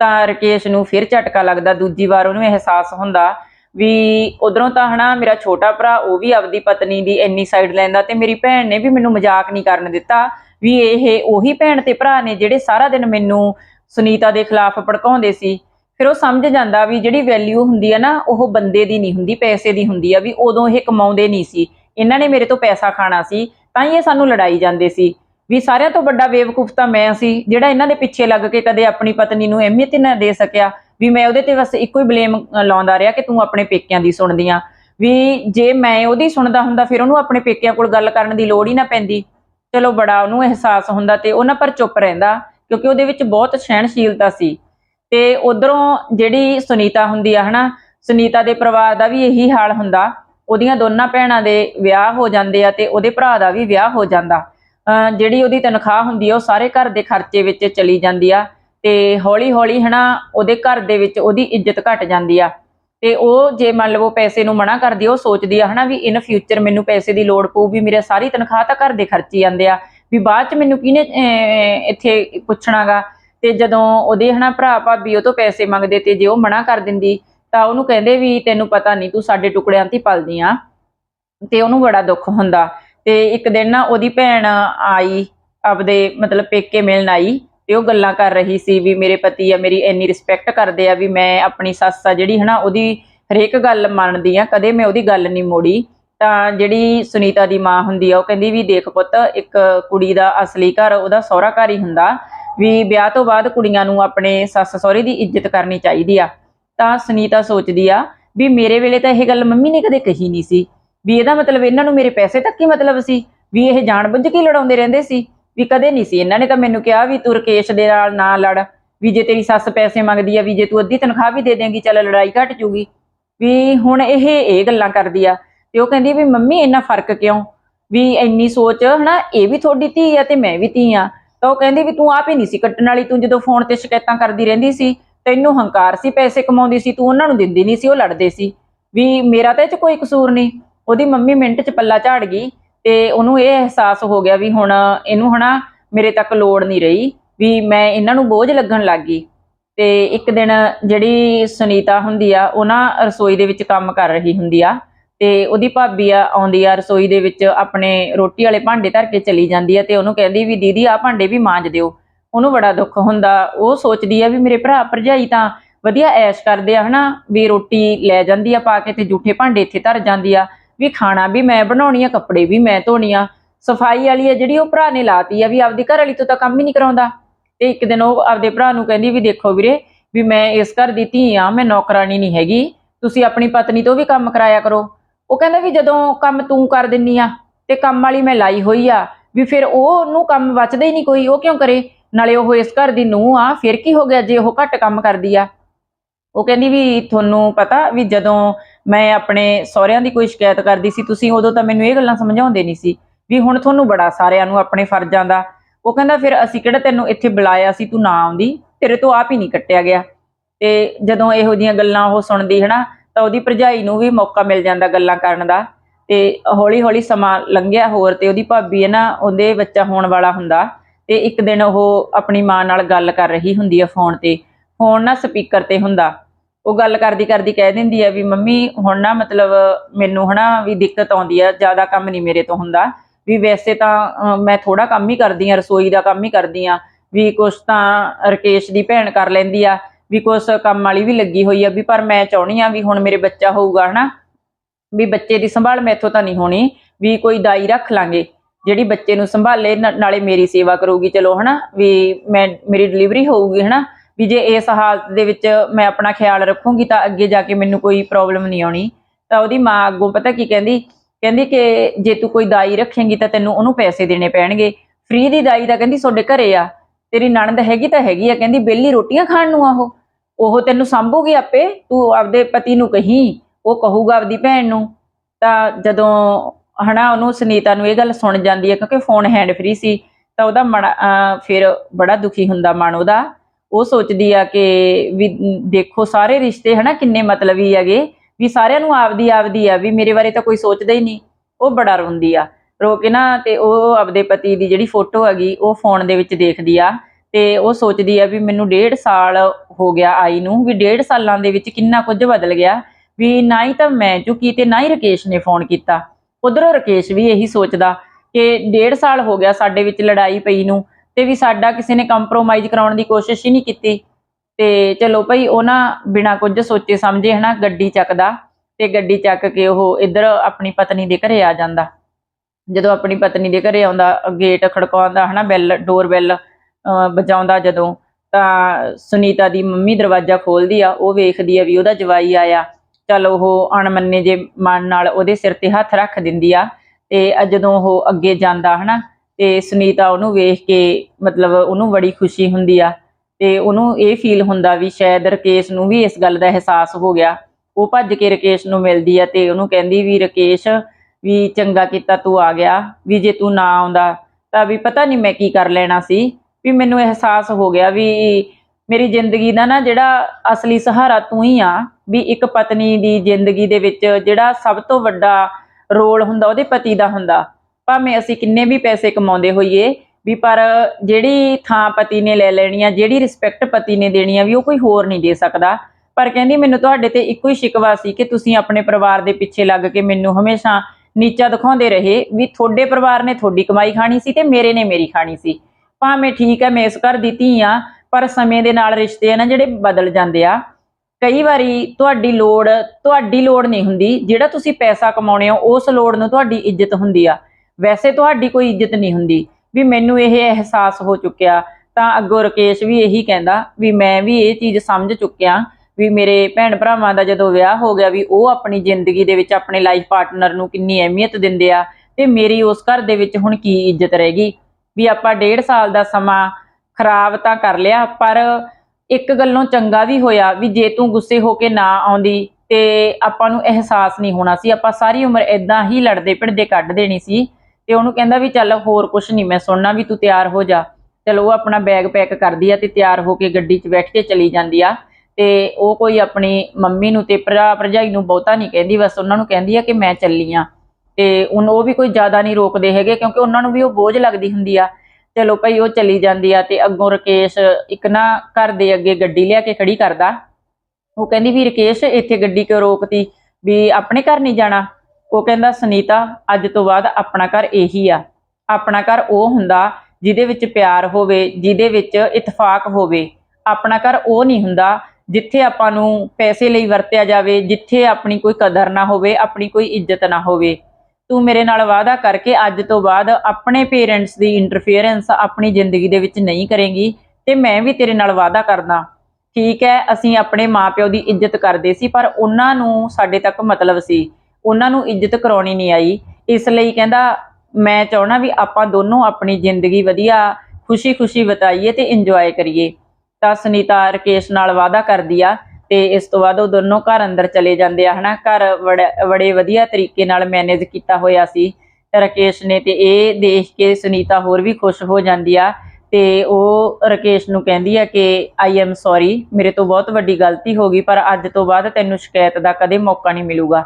A: ਤਾਂ ਰਕੇਸ਼ ਨੂੰ ਫਿਰ ਝਟਕਾ ਲੱਗਦਾ, ਦੂਜੀ ਵਾਰ ਉਹਨੂੰ ਅਹਿਸਾਸ ਹੁੰਦਾ ਵੀ ਉਧਰੋਂ ਤਾਂ ਹਨਾ ਮੇਰਾ ਛੋਟਾ ਭਰਾ, ਉਹ ਵੀ ਆਪਦੀ ਪਤਨੀ ਦੀ ਇੰਨੀ ਸਾਈਡ ਲੈਂਦਾ ਤੇ ਮੇਰੀ ਭੈਣ ਨੇ ਵੀ ਮੈਨੂੰ ਮਜ਼ਾਕ ਨਹੀਂ ਕਰਨ ਦਿੱਤਾ ਵੀ ਇਹ ਉਹੀ ਭੈਣ ਤੇ ਭਰਾ ਨੇ ਜਿਹੜੇ ਸਾਰਾ ਦਿਨ ਮੈਨੂੰ ਸੁਨੀਤਾ ਦੇ ਖਿਲਾਫ ਭੜਕਾਉਂਦੇ ਸੀ। ਫਿਰ ਉਹ ਸਮਝ ਜਾਂਦਾ ਵੀ ਜਿਹੜੀ ਵੈਲਿਊ ਹੁੰਦੀ ਹੈ ਨਾ, ਉਹ ਬੰਦੇ ਦੀ ਨਹੀਂ ਹੁੰਦੀ, ਪੈਸੇ ਦੀ ਹੁੰਦੀ ਆ ਵੀ ਉਦੋਂ ਇਹ ਕਮਾਉਂਦੇ ਨਹੀਂ ਸੀ। ਇਹਨਾਂ ਨੇ ਮੇਰੇ ਤੋਂ ਪੈਸਾ ਖਾਣਾ ਸੀ, ਤਾਂ ਹੀ ਇਹ ਸਾਨੂੰ ਲੜਾਈ ਜਾਂਦੇ ਸੀ। ਵੀ ਸਾਰਿਆਂ ਤੋਂ ਵੱਡਾ ਬੇਵਕੂਫ ਤਾਂ ਮੈਂ ਸੀ, ਜਿਹੜਾ ਇਹਨਾਂ ਦੇ ਪਿੱਛੇ ਲੱਗ ਕੇ ਕਦੇ ਆਪਣੀ ਪਤਨੀ ਨੂੰ ਅਹਿਮੀਅਤ ਹੀ ਨਾ ਦੇ ਸਕਿਆ। ਵੀ ਮੈਂ ਉਹਦੇ ਤੇ ਬਸ ਇੱਕੋ ਹੀ ਬਲੇਮ ਲਾਉਂਦਾ ਰਿਹਾ ਕਿ ਤੂੰ ਆਪਣੇ ਪੇਕਿਆਂ ਦੀ ਸੁਣਦੀ ਆ। ਵੀ ਜੇ ਮੈਂ ਉਹਦੀ ਸੁਣਦਾ ਹੁੰਦਾ, ਫਿਰ ਉਹਨੂੰ ਆਪਣੇ ਪੇਕਿਆਂ ਕੋਲ ਗੱਲ ਕਰਨ ਦੀ ਲੋੜ ਹੀ ਨਾ ਪੈਂਦੀ। ਚਲੋ ਬੜਾ ਉਹਨੂੰ ਅਹਿਸਾਸ ਹੁੰਦਾ ਤੇ ਉਹਨਾਂ ਪਰ ਚੁੱਪ ਰਹਿੰਦਾ, ਕਿਉਂਕਿ ਉਹਦੇ ਵਿੱਚ ਬਹੁਤ ਸਹਿਣਸ਼ੀਲਤਾ ਸੀ। ਤੇ ਉਧਰੋਂ ਜਿਹੜੀ ਸੁਨੀਤਾ ਹੁੰਦੀ ਆ ਹਨਾ, ਸੁਨੀਤਾ ਦੇ ਪਰਿਵਾਰ ਦਾ ਵੀ ਇਹੀ ਹਾਲ ਹੁੰਦਾ। ਉਹਦੀਆਂ ਦੋਨਾਂ ਭੈਣਾਂ ਦੇ ਵਿਆਹ ਹੋ ਜਾਂਦੇ ਆ ਤੇ ਉਹਦੇ ਭਰਾ ਦਾ ਵੀ ਵਿਆਹ ਹੋ ਜਾਂਦਾ। ਜਿਹੜੀ ਉਹਦੀ ਤਨਖਾਹ ਹੁੰਦੀ ਆ ਉਹ ਸਾਰੇ ਘਰ ਦੇ ਖਰਚੇ ਵਿੱਚ ਚਲੀ ਜਾਂਦੀ ਆ ਤੇ ਹੌਲੀ ਹੌਲੀ ਹਨਾ ਉਹਦੇ ਘਰ ਦੇ ਵਿੱਚ ਉਹਦੀ ਇੱਜ਼ਤ ਘਟ ਜਾਂਦੀ ਆ। ਤੇ ਉਹ ਜੇ ਮੰਨ ਲਵੋ ਪੈਸੇ ਨੂੰ ਮਨਾ ਕਰਦੀ ਉਹ ਸੋਚਦੀ ਆ ਹਨਾ ਵੀ ਇਨ ਫਿਊਚਰ ਮੈਨੂੰ ਪੈਸੇ ਦੀ ਲੋੜ ਪਊ ਵੀ ਮੇਰੇ ਸਾਰੀ ਤਨਖਾਹ ਤਾਂ ਘਰ ਦੇ ਖਰਚੀ ਜਾਂਦੇ ਆ ਵੀ ਬਾਅਦ ਚ ਮੈਨੂੰ ਕਿਹਨੇ ਅਹ, ਇੱਥੇ ਪੁੱਛਣਾਗਾ? ਤੇ ਜਦੋਂ ਉਹਦੇ ਹਨਾ ਭਰਾ ਭਾਬੀ ਉਹ ਤੋਂ ਪੈਸੇ ਮੰਗਦੇ ਤੇ ਜੇ ਉਹ ਮਨਾ ਕਰ ਦਿੰਦੀ ਤਾਂ ਉਹਨੂੰ ਕਹਿੰਦੇ ਵੀ ਤੈਨੂੰ ਪਤਾ ਨਹੀਂ ਤੂੰ ਸਾਡੇ ਟੁਕੜਿਆਂ ਤੇ ਪਲਦੀ ਆ। ਤੇ ਉਹਨੂੰ ਬੜਾ ਦੁੱਖ ਹੁੰਦਾ। ਤੇ ਇੱਕ ਦਿਨ ਨਾ ਉਹਦੀ ਭੈਣ ਆਈ, ਆਪਦੇ ਮਤਲਬ ਪੇਕੇ ਮਿਲਣ ਆਈ ਤੇ ਉਹ ਗੱਲਾਂ ਕਰ ਰਹੀ ਸੀ ਵੀ ਮੇਰੇ ਪਤੀ ਆ, ਮੇਰੀ ਇੰਨੀ ਰਿਸਪੈਕਟ ਕਰਦੇ ਆ ਵੀ ਮੈਂ ਆਪਣੀ ਸੱਸ ਆ ਜਿਹੜੀ ਹਨਾ, ਉਹਦੀ ਹਰੇਕ ਗੱਲ ਮੰਨਦੀ ਆ, ਕਦੇ ਮੈਂ ਉਹਦੀ ਗੱਲ ਨਹੀਂ ਮੋੜੀ। ਤਾਂ ਜਿਹੜੀ ਸੁਨੀਤਾ ਦੀ ਮਾਂ ਹੁੰਦੀ ਆ, ਉਹ ਕਹਿੰਦੀ ਵੀ ਦੇਖ ਪੁੱਤ, ਇੱਕ ਕੁੜੀ ਦਾ ਅਸਲੀ ਘਰ, ਉਹਦਾ ਸਹੁਰਾ ਘਰ ਹੀ ਹੁੰਦਾ। ਵੀ ਵਿਆਹ ਤੋਂ ਬਾਅਦ ਕੁੜੀਆਂ ਨੂੰ ਆਪਣੇ ਸੱਸ ਸਹੁਰੇ ਦੀ ਇੱਜ਼ਤ ਕਰਨੀ ਚਾਹੀਦੀ ਆ। ਤਾਂ ਸੁਨੀਤਾ ਸੋਚਦੀ ਆ ਵੀ ਮੇਰੇ ਵੇਲੇ ਤਾਂ ਇਹ ਗੱਲ ਮੰਮੀ ਨੇ ਕਦੇ ਕਹੀ ਨਹੀਂ ਸੀ। ਵੀ ਇਹਦਾ ਮਤਲਬ ਇਹਨਾਂ ਨੂੰ ਮੇਰੇ ਪੈਸੇ ਤੱਕ ਹੀ ਮਤਲਬ ਸੀ। ਵੀ ਇਹ ਜਾਣਬੁੱਝ ਕੇ ਲੜਾਉਂਦੇ ਰਹਿੰਦੇ ਸੀ। ਵੀ ਕਦੇ ਨਹੀਂ ਸੀ। ਇਹਨਾਂ ਨੇ ਤਾਂ ਮੈਨੂੰ ਕਿਹਾ ਵੀ ਤੂੰ ਰਕੇਸ਼ ਦੇ ਨਾਲ ਨਾ ਲੜ। ਵੀ ਜੇ ਤੇਰੀ ਸੱਸ ਪੈਸੇ ਮੰਗਦੀ ਆ, ਵੀ ਜੇ ਤੂੰ ਅੱਧੀ ਤਨਖਾਹ ਵੀ ਦੇ ਦੇਂਗੀ, ਚੱਲ ਲੜਾਈ ਘਟ ਜੂਗੀ। ਵੀ ਹੁਣ ਇਹ ਇਹ ਗੱਲਾਂ ਕਰਦੀ ਆ। ਤੇ ਉਹ ਕਹਿੰਦੀ ਵੀ ਮੰਮੀ, ਇੰਨਾ ਫ਼ਰਕ ਕਿਉਂ? ਵੀ ਇੰਨੀ ਸੋਚ, ਹਨਾ, ਇਹ ਵੀ ਤੁਹਾਡੀ ਧੀ ਆ ਤੇ ਮੈਂ ਵੀ ਧੀ ਆ। ਤਾਂ ਉਹ ਕਹਿੰਦੀ ਵੀ ਤੂੰ ਆਪ ਹੀ ਨਹੀਂ ਸੀ ਕੱਟਣ ਵਾਲੀ। ਤੂੰ ਜਦੋਂ ਫੋਨ ਤੇ ਸ਼ਿਕਾਇਤਾਂ ਕਰਦੀ ਰਹਿੰਦੀ ਸੀ ਤੈਨੂੰ ਹੰਕਾਰ ਸੀ, ਪੈਸੇ ਕਮਾਉਂਦੀ ਸੀ, ਤੂੰ ਉਹਨਾਂ ਨੂੰ ਦਿੰਦੀ ਨਹੀਂ ਸੀ, ਉਹ ਲੜਦੇ ਸੀ। ਵੀ ਮੇਰਾ ਤਾਂ ਇਹ ਚ ਕੋਈ ਕਸੂਰ ਨਹੀਂ। ਉਹਦੀ ਮੰਮੀ ਮਿੰਟ ਚ ਪੱਲਾ ਝਾੜ ਗਈ ਤੇ ਉਹਨੂੰ ਇਹ ਅਹਿਸਾਸ ਹੋ ਗਿਆ ਵੀ ਹੁਣ ਇਹਨੂੰ ਹਨਾ ਮੇਰੇ ਤੱਕ ਲੋੜ ਨਹੀਂ ਰਹੀ, ਵੀ ਮੈਂ ਇਹਨਾਂ ਨੂੰ ਬੋਝ ਲੱਗਣ ਲੱਗ ਗਈ। ਤੇ ਇੱਕ ਦਿਨ ਜਿਹੜੀ ਸੁਨੀਤਾ ਹੁੰਦੀ ਆ, ਉਹ ਨਾ ਰਸੋਈ ਦੇ ਵਿੱਚ ਕੰਮ ਕਰ ਰਹੀ ਹੁੰਦੀ ਆ ਤੇ ਉਹਦੀ ਭਾਬੀ ਆ, ਆਉਂਦੀ ਆ ਰਸੋਈ ਦੇ ਵਿੱਚ ਆਪਣੇ ਰੋਟੀ ਵਾਲੇ ਭਾਂਡੇ ਧਰ ਕੇ ਚਲੀ ਜਾਂਦੀ ਆ ਤੇ ਉਹਨੂੰ ਕਹਿੰਦੀ ਵੀ ਦੀਦੀ ਆ ਭਾਂਡੇ ਵੀ ਮਾਂਜ ਦਿਓ। ਉਹਨੂੰ ਬੜਾ ਦੁੱਖ ਹੁੰਦਾ। ਉਹ ਸੋਚਦੀ ਆ ਵੀ ਮੇਰੇ ਭਰਾ ਭਰਜਾਈ ਤਾਂ ਵਧੀਆ ਐਸ਼ ਕਰਦੇ ਆ, ਹਨਾ? ਵੀ ਰੋਟੀ ਲੈ ਜਾਂਦੀ ਆ ਪਾ ਕੇ ਤੇ ਜੂਠੇ ਭਾਂਡੇ ਇੱਥੇ ਧਰ ਜਾਂਦੀ ਆ। ਵੀ ਖਾਣਾ ਵੀ ਮੈਂ ਬਣਾਉਣੀ ਆ, ਕੱਪੜੇ ਵੀ ਮੈਂ ਧੋਣੀ ਆ। ਸਫ਼ਾਈ ਵਾਲੀ ਆ ਜਿਹੜੀ ਉਹ ਭਰਾ ਨੇ ਲਾਤੀ ਆ ਵੀ ਆਪਦੀ ਘਰ ਵਾਲੀ ਤੋਂ ਤਾਂ ਕੰਮ ਹੀ ਨਹੀਂ ਕਰਾਉਂਦਾ। ਤੇ ਇੱਕ ਦਿਨ ਉਹ ਆਪਦੇ ਭਰਾ ਨੂੰ ਕਹਿੰਦੀ ਵੀ ਦੇਖੋ ਵੀਰੇ, ਵੀ ਮੈਂ ਇਸ ਘਰ ਦੀ ਧੀ ਆ, ਮੈਂ ਨੌਕਰਾਨੀ ਨਹੀਂ ਹੈਗੀ। ਤੁਸੀਂ ਆਪਣੀ ਪਤਨੀ ਤੋਂ ਵੀ ਕੰਮ ਕਰਾਇਆ ਕਰੋ। ਉਹ ਕਹਿੰਦਾ ਵੀ ਜਦੋਂ ਕੰਮ ਤੂੰ ਕਰ ਦਿੰਨੀ ਆ ਤੇ ਕੰਮ ਵਾਲੀ ਮੈਂ ਲਾਈ ਹੋਈ ਆ, ਵੀ ਫਿਰ ਉਹ ਉਹਨੂੰ ਕੰਮ ਬਚਦਾ ਹੀ ਨਹੀਂ ਕੋਈ। ਉਹ ਕਿਉਂ ਕਰੇ? ਨਾਲੇ ਉਹ ਇਸ ਘਰ ਦੀ ਨੂੰਹ ਆ, ਫਿਰ ਕੀ ਹੋ ਗਿਆ ਜੇ ਉਹ ਘੱਟ ਕੰਮ ਕਰਦੀ ਆ? ਉਹ ਕਹਿੰਦੀ ਵੀ ਤੁਹਾਨੂੰ ਪਤਾ ਵੀ ਜਦੋਂ ਮੈਂ ਆਪਣੇ ਸਹੁਰਿਆਂ ਦੀ ਕੋਈ ਸ਼ਿਕਾਇਤ ਕਰਦੀ ਸੀ, ਤੁਸੀਂ ਉਦੋਂ ਤਾਂ ਮੈਨੂੰ ਇਹ ਗੱਲਾਂ ਸਮਝਾਉਂਦੇ ਨਹੀਂ ਸੀ ਵੀ ਹੁਣ ਤੁਹਾਨੂੰ ਬੜਾ ਸਾਰਿਆਂ ਨੂੰ ਆਪਣੇ ਫਰਜ਼ਾਂ ਦਾ। ਉਹ ਕਹਿੰਦਾ ਫਿਰ ਅਸੀਂ ਕਿਹੜਾ ਤੈਨੂੰ ਇੱਥੇ ਬੁਲਾਇਆ ਸੀ, ਤੂੰ ਨਾ ਆਉਂਦੀ, ਤੇਰੇ ਤੋਂ ਆਪ ਹੀ ਨਹੀਂ ਕੱਟਿਆ ਗਿਆ। ਤੇ ਜਦੋਂ ਇਹੋ ਜੀਆਂ ਗੱਲਾਂ ਉਹ ਸੁਣਦੀ ਹਨਾ, ਤਾਂ ਉਹਦੀ ਭਰਜਾਈ ਨੂੰ ਵੀ ਮੌਕਾ ਮਿਲ ਜਾਂਦਾ ਗੱਲਾਂ ਕਰਨ ਦਾ। ਤੇ ਹੌਲੀ ਹੌਲੀ ਸਮਾਂ ਲੰਘਿਆ ਹੋਰ ਤੇ ਉਹਦੀ ਭਾਬੀ ਹੈ ਨਾ, ਉਹਦੇ ਬੱਚਾ ਹੋਣ ਵਾਲਾ ਹੁੰਦਾ। ਤੇ ਇੱਕ ਦਿਨ ਉਹ ਆਪਣੀ ਮਾਂ ਨਾਲ ਗੱਲ ਕਰ ਰਹੀ ਹੁੰਦੀ ਆ ਫੋਨ ਤੇ, ਫੋਨ ਨਾ ਸਪੀਕਰ ਤੇ ਹੁੰਦਾ। ਉਹ ਗੱਲ ਕਰਦੀ ਕਰਦੀ ਕਹਿ ਦਿੰਦੀ ਆ ਵੀ ਮੰਮੀ, ਹੁਣ ਨਾ ਮਤਲਬ ਮੈਨੂੰ ਹਨਾ ਵੀ ਦਿੱਕਤ ਆਉਂਦੀ ਆ, ਜ਼ਿਆਦਾ ਕੰਮ ਨਹੀਂ ਮੇਰੇ ਤੋਂ ਹੁੰਦਾ। ਵੀ ਵੈਸੇ ਤਾਂ ਮੈਂ ਥੋੜਾ ਕੰਮ ਹੀ ਕਰਦੀ ਆ, ਰਸੋਈ ਦਾ ਕੰਮ ਹੀ ਕਰਦੀ ਆ। ਵੀ ਕੁਛ ਤਾਂ ਰਕੇਸ਼ ਦੀ ਭੈਣ ਕਰ ਲੈਂਦੀ ਆ, ਵੀ ਕੁਛ ਕੰਮ ਵਾਲੀ ਵੀ ਲੱਗੀ ਹੋਈ ਆ। ਵੀ ਪਰ ਮੈਂ ਚਾਹੁੰਦੀ ਆ ਵੀ ਹੁਣ ਮੇਰੇ ਬੱਚਾ ਹੋਊਗਾ ਹਨਾ, ਵੀ ਬੱਚੇ ਦੀ ਸੰਭਾਲ ਮੈਥੋਂ ਤਾਂ ਨਹੀਂ ਹੋਣੀ, ਵੀ ਕੋਈ ਦਾਈ ਰੱਖ ਲਾਂਗੇ। ਜਿਹੜੀ ਬੱਚੇ ਨੂੰ ਸੰਭਾਲੇ ਨਾਲੇ ਮੇਰੀ ਸੇਵਾ ਕਰੂਗੀ, ਚਲੋ ਹਨਾ, ਵੀ ਮੈਂ, ਮੇਰੀ ਡਿਲੀਵਰੀ ਹੋਊਗੀ, ਹਨਾ, ਵੀ ਜੇ ਇਸ ਹਾਲਤ ਦੇ ਵਿੱਚ ਮੈਂ ਆਪਣਾ ਖਿਆਲ ਰੱਖੂੰਗੀ ਤਾਂ ਅੱਗੇ ਜਾ ਕੇ ਮੈਨੂੰ ਕੋਈ ਪ੍ਰੋਬਲਮ ਨਹੀਂ ਆਉਣੀ। ਤਾਂ ਉਹਦੀ ਮਾਂ ਅੱਗੋਂ ਪਤਾ ਕੀ ਕਹਿੰਦੀ ਕਹਿੰਦੀ ਕਿ ਜੇ ਤੂੰ ਕੋਈ ਦਾਈ ਰੱਖੇਂਗੀ ਤਾਂ ਤੈਨੂੰ ਉਹਨੂੰ ਪੈਸੇ ਦੇਣੇ ਪੈਣਗੇ। ਫ੍ਰੀ ਦੀ ਦਾਈ ਤਾਂ ਕਹਿੰਦੀ ਤੁਹਾਡੇ ਘਰੇ ਆ, ਤੇਰੀ ਨਣਦ ਹੈਗੀ ਤਾਂ ਹੈਗੀ ਆ, ਕਹਿੰਦੀ ਬੇਲੀ ਰੋਟੀਆਂ ਖਾਣ ਨੂੰ ਆ ਉਹ। ਉਹ ਤੈਨੂੰ ਸੰਭੂਗੀ ਆਪੇ, ਤੂੰ ਆਪਦੇ ਪਤੀ ਨੂੰ ਕਹੀਂ, ਉਹ ਕਹੂਗਾ ਆਪਦੀ ਭੈਣ ਨੂੰ। ਤਾਂ ਜਦੋਂ ਹਨਾ, ਉਹਨੂੰ ਸੁਨੀਤਾ ਨੂੰ ਇਹ ਗੱਲ ਸੁਣ ਜਾਂਦੀ ਹੈ ਕਿਉਂਕਿ ਫੋਨ ਹੈਂਡ ਫ੍ਰੀ ਸੀ, ਤਾਂ ਉਹਦਾ ਮਨ ਅਹ, ਫਿਰ ਬੜਾ ਦੁਖੀ ਹੁੰਦਾ ਮਨ ਉਹਦਾ। ਉਹ ਸੋਚਦੀ ਆ ਕਿ ਵੀ ਦੇਖੋ ਸਾਰੇ ਰਿਸ਼ਤੇ ਹਨਾ ਕਿੰਨੇ ਮਤਲਬੀ ਹੈਗੇ, ਵੀ ਸਾਰਿਆਂ ਨੂੰ ਆਪਦੀ ਆਪਦੀ ਆ, ਵੀ ਮੇਰੇ ਬਾਰੇ ਤਾਂ ਕੋਈ ਸੋਚਦਾ ਹੀ ਨਹੀਂ। ਉਹ ਬੜਾ ਰੋਂਦੀ ਆ। ਰੋ ਕੇ ਨਾ ਤੇ ਉਹ ਆਪਦੇ ਪਤੀ ਦੀ ਜਿਹੜੀ ਫੋਟੋ ਹੈਗੀ, ਉਹ ਫੋਨ ਦੇ ਵਿੱਚ ਦੇਖਦੀ ਆ ਤੇ ਉਹ ਸੋਚਦੀ ਆ ਵੀ ਮੈਨੂੰ ਡੇਢ ਸਾਲ ਹੋ ਗਿਆ ਆਈ ਨੂੰ, ਵੀ ਡੇਢ ਸਾਲਾਂ ਦੇ ਵਿੱਚ ਕਿੰਨਾ ਕੁਝ ਬਦਲ ਗਿਆ, ਵੀ ਨਾ ਹੀ ਤਾਂ ਮੈਂ ਚੁੱਕੀ ਤੇ ਨਾ ਹੀ ਰਕੇਸ਼ ਨੇ ਫੋਨ ਕੀਤਾ। ਉਧਰੋਂ ਰਕੇਸ਼ ਵੀ ਇਹੀ ਸੋਚਦਾ ਕਿ ਡੇਢ ਸਾਲ ਹੋ ਗਿਆ ਸਾਡੇ ਵਿੱਚ ਲੜਾਈ ਪਈ ਨੂੰ ਤੇ ਵੀ ਸਾਡਾ ਕਿਸੇ ਨੇ ਕੰਪਰੋਮਾਈਜ਼ ਕਰਾਉਣ ਦੀ ਕੋਸ਼ਿਸ਼ ਹੀ ਨਹੀਂ ਕੀਤੀ। ਤੇ ਚਲੋ ਭਾਈ ਉਹ ਨਾ ਬਿਨਾ ਕੁਝ ਸੋਚੇ ਸਮਝੇ ਹਨਾ ਗੱਡੀ ਚੱਕਦਾ ਤੇ ਗੱਡੀ ਚੱਕ ਕੇ ਉਹ ਇੱਧਰ ਆਪਣੀ ਪਤਨੀ ਦੇ ਘਰੇ ਆ ਜਾਂਦਾ। ਜਦੋਂ ਆਪਣੀ ਪਤਨੀ ਦੇ ਘਰੇ ਆਉਂਦਾ ਗੇਟ ਖੜਕਾਉਂਦਾ ਹਨਾ ਬੈਲ ਡੋਰ ਬੈਲ ਵਜਾਉਂਦਾ ਜਦੋਂ, ਤਾਂ ਸੁਨੀਤਾ ਦੀ ਮੰਮੀ ਦਰਵਾਜ਼ਾ ਖੋਲਦੀ ਆ, ਉਹ ਵੇਖਦੀ ਆ ਵੀ ਉਹਦਾ ਜਵਾਈ ਆਇਆ। ਚਲ ਉਹ ਅਣਮੰਨੇ ਜੇ ਮਨ ਨਾਲ ਉਹਦੇ ਸਿਰ ਤੇ ਹੱਥ ਰੱਖ ਦਿੰਦੀ ਆ, ਤੇ ਜਦੋਂ ਉਹ ਅੱਗੇ ਜਾਂਦਾ ਹਨਾ, ਤੇ ਸੁਨੀਤਾ ਉਹਨੂੰ ਵੇਖ ਕੇ ਮਤਲਬ ਉਹਨੂੰ ਬੜੀ ਖੁਸ਼ੀ ਹੁੰਦੀ ਆ, ਤੇ ਉਹਨੂੰ ਇਹ ਫੀਲ ਹੁੰਦਾ ਵੀ ਸ਼ਾਇਦ ਰਕੇਸ਼ ਨੂੰ ਵੀ ਇਸ ਗੱਲ ਦਾ ਅਹਿਸਾਸ ਹੋ ਗਿਆ। ਉਹ ਭੱਜ ਕੇ ਰਕੇਸ਼ ਨੂੰ ਮਿਲਦੀ ਆ ਤੇ ਉਹਨੂੰ ਕਹਿੰਦੀ ਵੀ ਰਕੇਸ਼ ਵੀ ਚੰਗਾ ਕੀਤਾ ਤੂੰ ਆ ਗਿਆ, ਵੀ ਜੇ ਤੂੰ ਨਾ ਆਉਂਦਾ ਤਾਂ ਵੀ ਪਤਾ ਨਹੀਂ ਮੈਂ ਕੀ ਕਰ ਲੈਣਾ ਸੀ, ਵੀ ਮੈਨੂੰ ਅਹਿਸਾਸ ਹੋ ਗਿਆ ਵੀ ਮੇਰੀ ਜ਼ਿੰਦਗੀ ਦਾ ਨਾ ਜਿਹੜਾ ਅਸਲੀ ਸਹਾਰਾ ਤੂੰ ਹੀ ਆ, ਵੀ ਇੱਕ ਪਤਨੀ ਦੀ ਜ਼ਿੰਦਗੀ ਦੇ ਵਿੱਚ ਜਿਹੜਾ ਸਭ ਤੋਂ ਵੱਡਾ ਰੋਲ ਹੁੰਦਾ, ਉਹਦੇ ਪਤੀ ਦਾ ਹੁੰਦਾ। ਭਾਵੇਂ ਅਸੀਂ ਕਿੰਨੇ ਵੀ ਪੈਸੇ ਕਮਾਉਂਦੇ ਹੋਈਏ, ਵੀ ਪਰ ਜਿਹੜੀ ਥਾਂ ਪਤੀ ਨੇ ਲੈ ਲੈਣੀ ਆ, ਜਿਹੜੀ ਰਿਸਪੈਕਟ ਪਤੀ ਨੇ ਦੇਣੀ ਆ, ਵੀ ਉਹ ਕੋਈ ਹੋਰ ਨਹੀਂ ਦੇ ਸਕਦਾ। ਪਰ ਕਹਿੰਦੀ ਮੈਨੂੰ ਤੁਹਾਡੇ ਤੇ ਇੱਕੋ ਹੀ ਸ਼ਿਕਵਾ ਸੀ ਕਿ ਤੁਸੀਂ ਆਪਣੇ ਪਰਿਵਾਰ ਦੇ ਪਿੱਛੇ ਲੱਗ ਕੇ ਮੈਨੂੰ ਹਮੇਸ਼ਾ ਨੀਚਾ ਦਿਖਾਉਂਦੇ ਰਹੇ, ਵੀ ਤੁਹਾਡੇ ਪਰਿਵਾਰ ਨੇ ਤੁਹਾਡੀ ਕਮਾਈ ਖਾਣੀ ਸੀ ਤੇ ਮੇਰੇ ਨੇ ਮੇਰੀ ਖਾਣੀ ਸੀ। ਭਾਵੇਂ ਠੀਕ ਹੈ ਮੈਂ ਇਸ ਘਰ ਦੀ ਧੀ ਆ ਪਰ ਸਮੇਂ ਦੇ ਨਾਲ ਰਿਸ਼ਤੇ ਆ ਨਾ ਜਿਹੜੇ ਬਦਲ ਜਾਂਦੇ ਆ, ਕਈ ਵਾਰੀ ਤੁਹਾਡੀ ਲੋੜ ਤੁਹਾਡੀ ਲੋੜ ਨਹੀਂ ਹੁੰਦੀ, ਜਿਹੜਾ ਤੁਸੀਂ ਪੈਸਾ ਕਮਾਉਣੇ ਹੋ, ਉਸ ਲੋੜ ਨੂੰ ਤੁਹਾਡੀ ਇੱਜ਼ਤ ਹੁੰਦੀ ਆ। ਵੈਸੇ ਤੁਹਾਡੀ ਕੋਈ ਇੱਜ਼ਤ ਨਹੀਂ ਹੁੰਦੀ ਵੀ ਮੈਨੂੰ ਇਹ ਅਹਿਸਾਸ ਹੋ ਚੁੱਕਿਆ, ਤਾਂ ਅੱਗੋਂ ਰਕੇਸ਼ ਵੀ ਇਹੀ ਕਹਿੰਦਾ ਵੀ ਮੈਂ ਵੀ ਇਹ ਚੀਜ਼ ਸਮਝ ਚੁੱਕਿਆ ਵੀ ਮੇਰੇ ਭੈਣ ਭਰਾਵਾਂ ਦਾ ਜਦੋਂ ਵਿਆਹ ਹੋ ਗਿਆ ਵੀ ਉਹ ਆਪਣੀ ਜ਼ਿੰਦਗੀ ਦੇ ਵਿੱਚ ਆਪਣੇ ਲਾਈਫ ਪਾਰਟਨਰ ਨੂੰ ਕਿੰਨੀ ਅਹਿਮੀਅਤ ਦਿੰਦੇ ਆ ਤੇ ਮੇਰੀ ਉਸ ਘਰ ਦੇ ਵਿੱਚ ਹੁਣ ਕੀ ਇੱਜ਼ਤ ਰਹੇਗੀ? ਵੀ ਆਪਾਂ ਡੇਢ ਸਾਲ ਦਾ ਸਮਾਂ ਖਰਾਬ ਤਾਂ ਕਰ ਲਿਆ, ਪਰ ਇੱਕ ਗੱਲੋਂ ਚੰਗਾ ਵੀ ਹੋਇਆ ਵੀ ਜੇ ਤੂੰ ਗੁੱਸੇ ਹੋ ਕੇ ਨਾ ਆਉਂਦੀ ਤੇ ਆਪਾਂ ਨੂੰ ਅਹਿਸਾਸ ਨਹੀਂ ਹੋਣਾ ਸੀ। ਆਪਾਂ ਸਾਰੀ ਉਮਰ ਇਦਾਂ ਹੀ ਲੜਦੇ ਭਿੜਦੇ ਕੱਢ ਦੇਣੀ ਸੀ ਤੇ ਉਹਨੂੰ ਕਹਿੰਦਾ ਵੀ ਚੱਲ ਹੋਰ ਕੁਝ ਨਹੀਂ, ਮੈਂ ਸੁਣਨਾ ਵੀ ਤੂੰ ਤਿਆਰ ਹੋ ਜਾ। ਚਲੋ ਉਹ ਆਪਣਾ ਬੈਗ ਪੈਕ ਕਰਦੀ ਆ ਤੇ ਤਿਆਰ ਹੋ ਕੇ ਗੱਡੀ 'ਚ ਬੈਠ ਕੇ ਚਲੀ ਜਾਂਦੀ ਆ ਤੇ ਉਹ ਕੋਈ ਆਪਣੀ ਮੰਮੀ ਨੂੰ ਤੇ ਭਰਾ, ਭਰਜਾਈ ਨੂੰ ਬਹੁਤਾ ਨਹੀਂ ਕਹਿੰਦੀ, ਬਸ ਉਹਨਾਂ ਨੂੰ ਕਹਿੰਦੀ ਆ ਕਿ ਮੈਂ ਚੱਲੀ ਆ। ਤੇ ਉਹਨ ਉਹ ਵੀ ਕੋਈ ਜ਼ਿਆਦਾ ਨਹੀਂ ਰੋਕਦੇ ਹੈਗੇ ਕਿਉਂਕਿ ਉਹਨਾਂ ਨੂੰ ਵੀ ਉਹ ਬੋਝ ਲੱਗਦੀ ਹੁੰਦੀ ਆ। ਚਲੋ ਭਾਈ, ਉਹ ਚਲੀ ਜਾਂਦੀ ਆ ਤੇ ਅੱਗੋਂ ਰਕੇਸ਼ ਇੱਕ ਨਾ ਘਰ ਦੇ ਅੱਗੇ ਗੱਡੀ ਲਿਆ ਕੇ ਖੜੀ ਕਰਦਾ। ਉਹ ਕਹਿੰਦੀ ਵੀ ਰਕੇਸ਼, ਇੱਥੇ ਗੱਡੀ ਕਿਉਂ ਰੋਕਤੀ? ਵੀ ਆਪਣੇ ਘਰ ਨਹੀਂ ਜਾਣਾ। ਉਹ ਕਹਿੰਦਾ, ਸੁਨੀਤਾ, ਅੱਜ ਤੋਂ ਬਾਅਦ ਆਪਣਾ ਘਰ ਇਹੀ ਆ। ਆਪਣਾ ਘਰ ਉਹ ਹੁੰਦਾ ਜਿਹਦੇ ਵਿੱਚ ਪਿਆਰ ਹੋਵੇ, ਜਿਹਦੇ ਵਿੱਚ ਇਤਫਾਕ ਹੋਵੇ। ਆਪਣਾ ਘਰ ਉਹ ਨਹੀਂ ਹੁੰਦਾ ਜਿੱਥੇ ਆਪਾਂ ਨੂੰ ਪੈਸੇ ਲਈ ਵਰਤਿਆ ਜਾਵੇ, ਜਿੱਥੇ ਆਪਣੀ ਕੋਈ ਕਦਰ ਨਾ ਹੋਵੇ, ਆਪਣੀ ਕੋਈ ਇੱਜ਼ਤ ਨਾ ਹੋਵੇ। ਤੂੰ ਮੇਰੇ ਨਾਲ ਵਾਅਦਾ ਕਰਕੇ ਅੱਜ ਤੋਂ ਬਾਅਦ ਆਪਣੇ ਪੇਰੈਂਟਸ ਦੀ ਇੰਟਰਫੇਰੈਂਸ ਆਪਣੀ ਜ਼ਿੰਦਗੀ ਦੇ ਵਿੱਚ ਨਹੀਂ ਕਰੇਂਗੀ ਤੇ ਮੈਂ ਵੀ ਤੇਰੇ ਨਾਲ ਵਾਅਦਾ ਕਰਦਾ। ਠੀਕ ਹੈ, ਅਸੀਂ ਆਪਣੇ ਮਾਪਿਓ ਦੀ ਇੱਜ਼ਤ ਕਰਦੇ ਸੀ, ਪਰ ਉਹਨਾਂ ਨੂੰ ਸਾਡੇ ਤੱਕ ਮਤਲਬ ਸੀ। ਉਹਨਾਂ ਨੂੰ ਇੱਜ਼ਤ ਕਰਾਉਣੀ ਨਹੀਂ ਆਈ। ਇਸ ਲਈ ਕਹਿੰਦਾ, ਮੈਂ ਚਾਹਣਾ ਵੀ ਆਪਾਂ ਦੋਨੋਂ ਆਪਣੀ ਜ਼ਿੰਦਗੀ ਵਧੀਆ, ਖੁਸ਼ੀ-ਖੁਸ਼ੀ ਬਿਤਾਈਏ ਤੇ ਇੰਜੋਏ ਕਰੀਏ। ਤਾਂ ਸੁਨੀਤਾ ਰਕੇਸ਼ ਨਾਲ ਵਾਅਦਾ ਕਰਦੀ ਆ ਤੇ ਇਸ ਤੋਂ ਬਾਅਦ ਉਹ ਦੋਨੋਂ ਘਰ ਅੰਦਰ ਚਲੇ ਜਾਂਦੇ ਆ, ਹਨਾ? ਘਰ ਬੜਾ- ਬੜੇ ਵਧੀਆ ਤਰੀਕੇ ਨਾਲ ਮੈਨੇਜ ਕੀਤਾ ਹੋਇਆ ਸੀ। ਰਕੇਸ਼ ਨੇ ਤੇ ਇਹ ਦੇਖ ਕੇ ਸੁਨੀਤਾ ਹੋਰ ਵੀ ਖੁਸ਼ ਹੋ ਜਾਂਦੀ ਆ ਤੇ ਉਹ ਰਕੇਸ਼ ਨੂੰ ਕਹਿੰਦੀ ਆ ਕਿ ਆਈ ਐਮ ਸੌਰੀ ਮੇਰੇ ਤੋਂ ਬਹੁਤ ਵੱਡੀ ਗਲਤੀ ਹੋ ਗਈ, ਪਰ ਅੱਜ ਤੋਂ ਬਾਅਦ ਤੈਨੂੰ ਸ਼ਿਕਾਇਤ ਦਾ ਕਦੇ ਮੌਕਾ ਨਹੀਂ ਮਿਲੂਗਾ।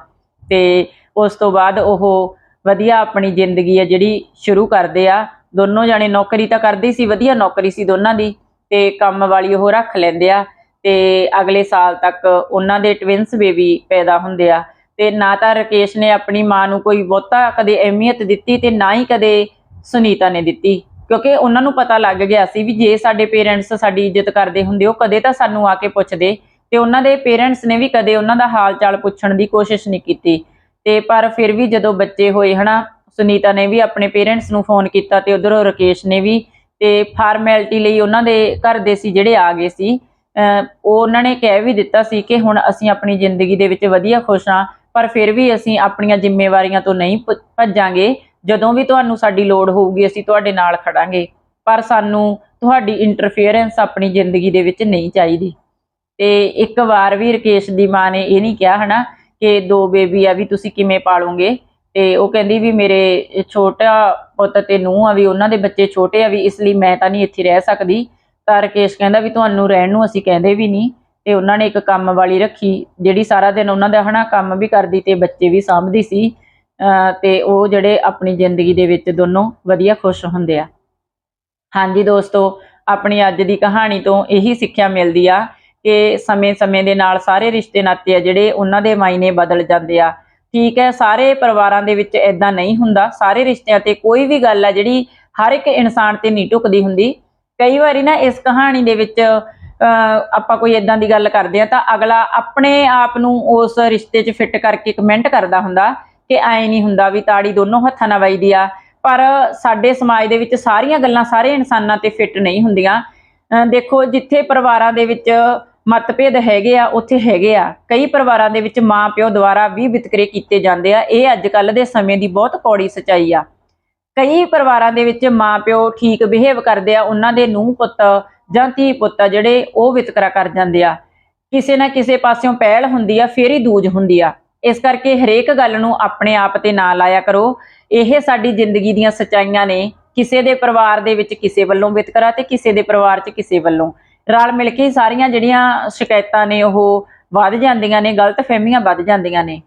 A: ਤੇ ਉਸ ਤੋਂ ਬਾਅਦ ਉਹ ਵਧੀਆ ਆਪਣੀ ਜ਼ਿੰਦਗੀ ਆ ਜਿਹੜੀ ਸ਼ੁਰੂ ਕਰਦੇ ਆ। ਦੋਨੋਂ ਜਾਣੇ ਨੌਕਰੀ ਤਾਂ ਕਰਦੇ ਸੀ, ਵਧੀਆ ਨੌਕਰੀ ਸੀ ਦੋਨਾਂ ਦੀ ਤੇ ਕੰਮ ਵਾਲੀ ਉਹ ਰੱਖ ਲੈਂਦੇ ਆ। ਤੇ ਅਗਲੇ ਸਾਲ ਤੱਕ ਉਹਨਾਂ ਦੇ ਟਵਿੰਸ ਬੇਬੀ ਪੈਦਾ ਹੁੰਦੇ ਆ। ਤੇ ਨਾ ਤਾਂ ਰਕੇਸ਼ ਨੇ ਆਪਣੀ ਮਾਂ ਨੂੰ ਕੋਈ ਬਹੁਤਾ ਕਦੇ ਅਹਿਮੀਅਤ ਦਿੱਤੀ ਤੇ ਨਾ ਹੀ ਕਦੇ ਸੁਨੀਤਾ ਨੇ ਦਿੱਤੀ। ਕਿਉਂਕਿ ਉਹਨਾਂ ਨੂੰ ਪਤਾ ਲੱਗ ਗਿਆ ਸੀ ਵੀ ਜੇ ਸਾਡੇ ਪੇਰੈਂਟਸ ਸਾਡੀ ਇੱਜ਼ਤ ਕਰਦੇ ਹੁੰਦੇ, ਉਹ ਕਦੇ ਤਾਂ ਸਾਨੂੰ ਆ ਕੇ ਪੁੱਛਦੇ ਤੇ ਉਹਨਾਂ ਦੇ ਪੇਰੈਂਟਸ ਨੇ ਵੀ ਕਦੇ ਉਹਨਾਂ ਦਾ ਹਾਲ ਚਾਲ ਪੁੱਛਣ ਦੀ ਕੋਸ਼ਿਸ਼ ਨਹੀਂ ਕੀਤੀ। ਤੇ ਪਰ ਫਿਰ ਵੀ ਜਦੋਂ ਬੱਚੇ ਹੋਏ, ਹਨਾ, ਸੁਨੀਤਾ ਨੇ ਵੀ ਆਪਣੇ ਪੇਰੈਂਟਸ ਨੂੰ ਫੋਨ ਕੀਤਾ ਤੇ ਉਧਰੋਂ ਰਕੇਸ਼ ਨੇ ਵੀ ਤੇ ਫਾਰਮੈਲਿਟੀ ਲਈ ਉਹਨਾਂ ਦੇ ਘਰ ਦੇ ਸੀ ਜਿਹੜੇ ਆ ਗਏ ਸੀ। ਉਹ ਉਹਨਾਂ ਨੇ ਕਹਿ ਵੀ ਦਿੱਤਾ ਸੀ ਕਿ ਹੁਣ ਅਸੀਂ ਆਪਣੀ ਜ਼ਿੰਦਗੀ ਦੇ ਵਿੱਚ ਵਧੀਆ ਖੁਸ਼ ਹਾਂ, ਪਰ ਫਿਰ ਵੀ ਅਸੀਂ ਆਪਣੀਆਂ ਜ਼ਿੰਮੇਵਾਰੀਆਂ ਤੋਂ ਨਹੀਂ ਭੱਜਾਂਗੇ। ਜਦੋਂ ਵੀ ਤੁਹਾਨੂੰ ਸਾਡੀ ਲੋੜ ਹੋਊਗੀ, ਅਸੀਂ ਤੁਹਾਡੇ ਨਾਲ ਖੜਾਂਗੇ। ਪਰ ਸਾਨੂੰ ਤੁਹਾਡੀ ਇੰਟਰਫੇਰੈਂਸ ਆਪਣੀ ਜ਼ਿੰਦਗੀ ਦੇ ਵਿੱਚ ਨਹੀਂ ਚਾਹੀਦੀ। ਤੇ ਇੱਕ ਵਾਰ ਵੀ ਰਕੇਸ਼ ਦੀ ਮਾਂ ਨੇ ਇਹ ਨਹੀਂ ਕਿਹਾ, ਹਨਾ, ਕਿ ਦੋ ਬੇਬੀ ਆ ਵੀ ਤੁਸੀਂ ਕਿਵੇਂ ਪਾਲੋਗੇ? ਤੇ ਉਹ ਕਹਿੰਦੀ ਵੀ ਮੇਰੇ ਛੋਟਾ ਪੁੱਤ ਤੇ ਨੂੰਹ ਆ ਵੀ, ਉਹਨਾਂ ਦੇ ਬੱਚੇ ਛੋਟੇ ਆ ਵੀ, ਇਸ ਲਈ ਮੈਂ ਤਾਂ ਨਹੀਂ ਇੱਥੇ ਰਹਿ ਸਕਦੀ। ਤਾਂ ਰਕੇਸ਼ ਕਹਿੰਦਾ ਵੀ ਤੁਹਾਨੂੰ ਰਹਿਣ ਨੂੰ ਅਸੀਂ ਕਹਿੰਦੇ ਵੀ ਨਹੀਂ, ਤੇ ਉਹਨਾਂ ਨੇ ਇੱਕ ਕੰਮ ਵਾਲੀ ਰੱਖੀ, ਜਿਹੜੀ ਸਾਰਾ ਦਿਨ ਉਹਨਾਂ ਦਾ ਹਨਾ ਕੰਮ ਵੀ ਕਰਦੀ ਤੇ ਬੱਚੇ ਵੀ ਸਾਂਭਦੀ ਸੀ, ਅਹ ਤੇ ਉਹ ਜਿਹੜੇ ਆਪਣੀ ਜ਼ਿੰਦਗੀ ਦੇ ਵਿੱਚ ਦੋਨੋਂ ਵਧੀਆ ਖੁਸ਼ ਹੁੰਦੇ ਆ। ਹਾਂਜੀ ਦੋਸਤੋ, ਆਪਣੀ ਅੱਜ ਦੀ ਕਹਾਣੀ ਤੋਂ ਇਹੀ ਸਿੱਖਿਆ ਮਿਲਦੀ ਆ ਕਿ ਸਮੇਂ-ਸਮੇਂ ਦੇ ਨਾਲ ਸਾਰੇ ਰਿਸ਼ਤੇ ਨਾਤੇ ਆ ਜਿਹੜੇ ਉਹਨਾਂ ਦੇ ਮਾਇਨੇ ਬਦਲ ਜਾਂਦੇ ਆ। ਠੀਕ ਹੈ, ਸਾਰੇ ਪਰਿਵਾਰਾਂ ਦੇ ਵਿੱਚ ਇਦਾਂ ਨਹੀਂ ਹੁੰਦਾ, ਸਾਰੇ ਰਿਸ਼ਤਿਆਂ ਤੇ ਕੋਈ ਵੀ ਗੱਲ ਆ ਜਿਹੜੀ ਹਰ ਇੱਕ ਇਨਸਾਨ ਤੇ ਨਹੀਂ ਢੁਕਦੀ ਹੁੰਦੀ ਕਈ ਵਾਰੀ ਨਾ ਇਸ ਕਹਾਣੀ ਦੇ ਵਿੱਚ, ਅਹ, ਆਪਾਂ ਕੋਈ ਇਦਾਂ ਦੀ ਗੱਲ ਕਰਦੇ ਆ ਤਾਂ ਅਗਲਾ ਆਪਣੇ ਆਪ ਨੂੰ ਉਸ ਰਿਸ਼ਤੇ 'ਚ ਫਿੱਟ ਕਰਕੇ ਕਮੈਂਟ ਕਰਦਾ ਹੁੰਦਾ ਕਿ ਐ ਨਹੀਂ ਹੁੰਦਾ ਵੀ ਤਾੜੀ ਦੋਨੋਂ ਹੱਥਾਂ ਨਾਲ ਵੱਜਦੀ ਆ। ਪਰ ਸਾਡੇ ਸਮਾਜ ਦੇ ਵਿੱਚ ਸਾਰੀਆਂ ਗੱਲਾਂ ਸਾਰੇ ਇਨਸਾਨਾਂ ਤੇ ਫਿੱਟ ਨਹੀਂ ਹੁੰਦੀਆਂ। ਅਹ, ਦੇਖੋ ਜਿੱਥੇ ਪਰਿਵਾਰਾਂ ਦੇ ਵਿੱਚ ਮਤਭੇਦ ਹੈਗੇ ਆ, ਉੱਥੇ ਹੈਗੇ ਆ। ਕਈ ਪਰਿਵਾਰਾਂ ਦੇ ਵਿੱਚ ਮਾਂ ਪਿਓ ਦੁਆਰਾ ਵੀ ਵਿਤਕਰੇ ਕੀਤੇ ਜਾਂਦੇ ਆ। ਇਹ ਅੱਜ ਕੱਲ ਦੇ ਸਮੇਂ ਦੀ ਬਹੁਤ ਕੌੜੀ ਸਚਾਈ ਆ। ਕਈ ਪਰਿਵਾਰਾਂ ਦੇ ਵਿੱਚ ਮਾਂ ਪਿਓ ਠੀਕ ਬਿਹੇਵ ਕਰਦੇ ਆ, ਉਹਨਾਂ ਦੇ ਨੂੰਹ ਪੁੱਤ ਜਾਂ ਧੀ ਪੁੱਤ ਜਿਹੜੇ ਉਹ ਵਿਤਕਰਾ ਕਰ ਜਾਂਦੇ ਆ। ਕਿਸੇ ਨਾ ਕਿਸੇ ਪਾਸਿਓਂ ਪਹਿਲ ਹੁੰਦੀ ਆ, ਫੇਰ ਹੀ ਦੂਜ ਹੁੰਦੀ ਆ। ਇਸ ਕਰਕੇ ਹਰੇਕ ਗੱਲ ਨੂੰ ਆਪਣੇ ਆਪ ਤੇ ਨਾ ਲਾਇਆ ਕਰੋ। ਇਹ ਸਾਡੀ ਜ਼ਿੰਦਗੀ ਦੀਆਂ ਸਚਾਈਆਂ ਨੇ। ਕਿਸੇ ਦੇ ਪਰਿਵਾਰ ਦੇ ਵਿੱਚ ਕਿਸੇ ਵੱਲੋਂ ਵਿਤਕਰਾ ਤੇ ਕਿਸੇ ਦੇ ਪਰਿਵਾਰ 'ਚ ਕਿਸੇ ਵੱਲੋਂ। ਰਲ ਮਿਲ ਕੇ ਸਾਰੀਆਂ ਜਿਹੜੀਆਂ ਸ਼ਿਕਾਇਤਾਂ ਨੇ, ਉਹ ਵੱਧ ਜਾਂਦੀਆਂ ਨੇ ਗਲਤ ਫਹਿਮੀਆਂ ਵੱਧ ਜਾਂਦੀਆਂ ਨੇ।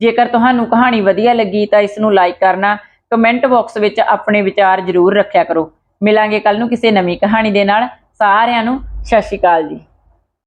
A: ਜੇਕਰ ਤੁਹਾਨੂੰ ਕਹਾਣੀ ਵਧੀਆ ਲੱਗੀ ਤਾਂ ਇਸ ਨੂੰ ਲਾਈਕ ਕਰਨਾ ਕਮੈਂਟ ਬਾਕਸ ਵਿੱਚ ਆਪਣੇ ਵਿਚਾਰ ਜ਼ਰੂਰ ਰੱਖਿਆ ਕਰੋ। ਮਿਲਾਂਗੇ ਕੱਲ ਨੂੰ ਕਿਸੇ ਨਵੀਂ ਕਹਾਣੀ ਦੇ ਨਾਲ। ਸਾਰਿਆਂ ਨੂੰ ਸਤਿ ਸ਼੍ਰੀ ਅਕਾਲ ਜੀ।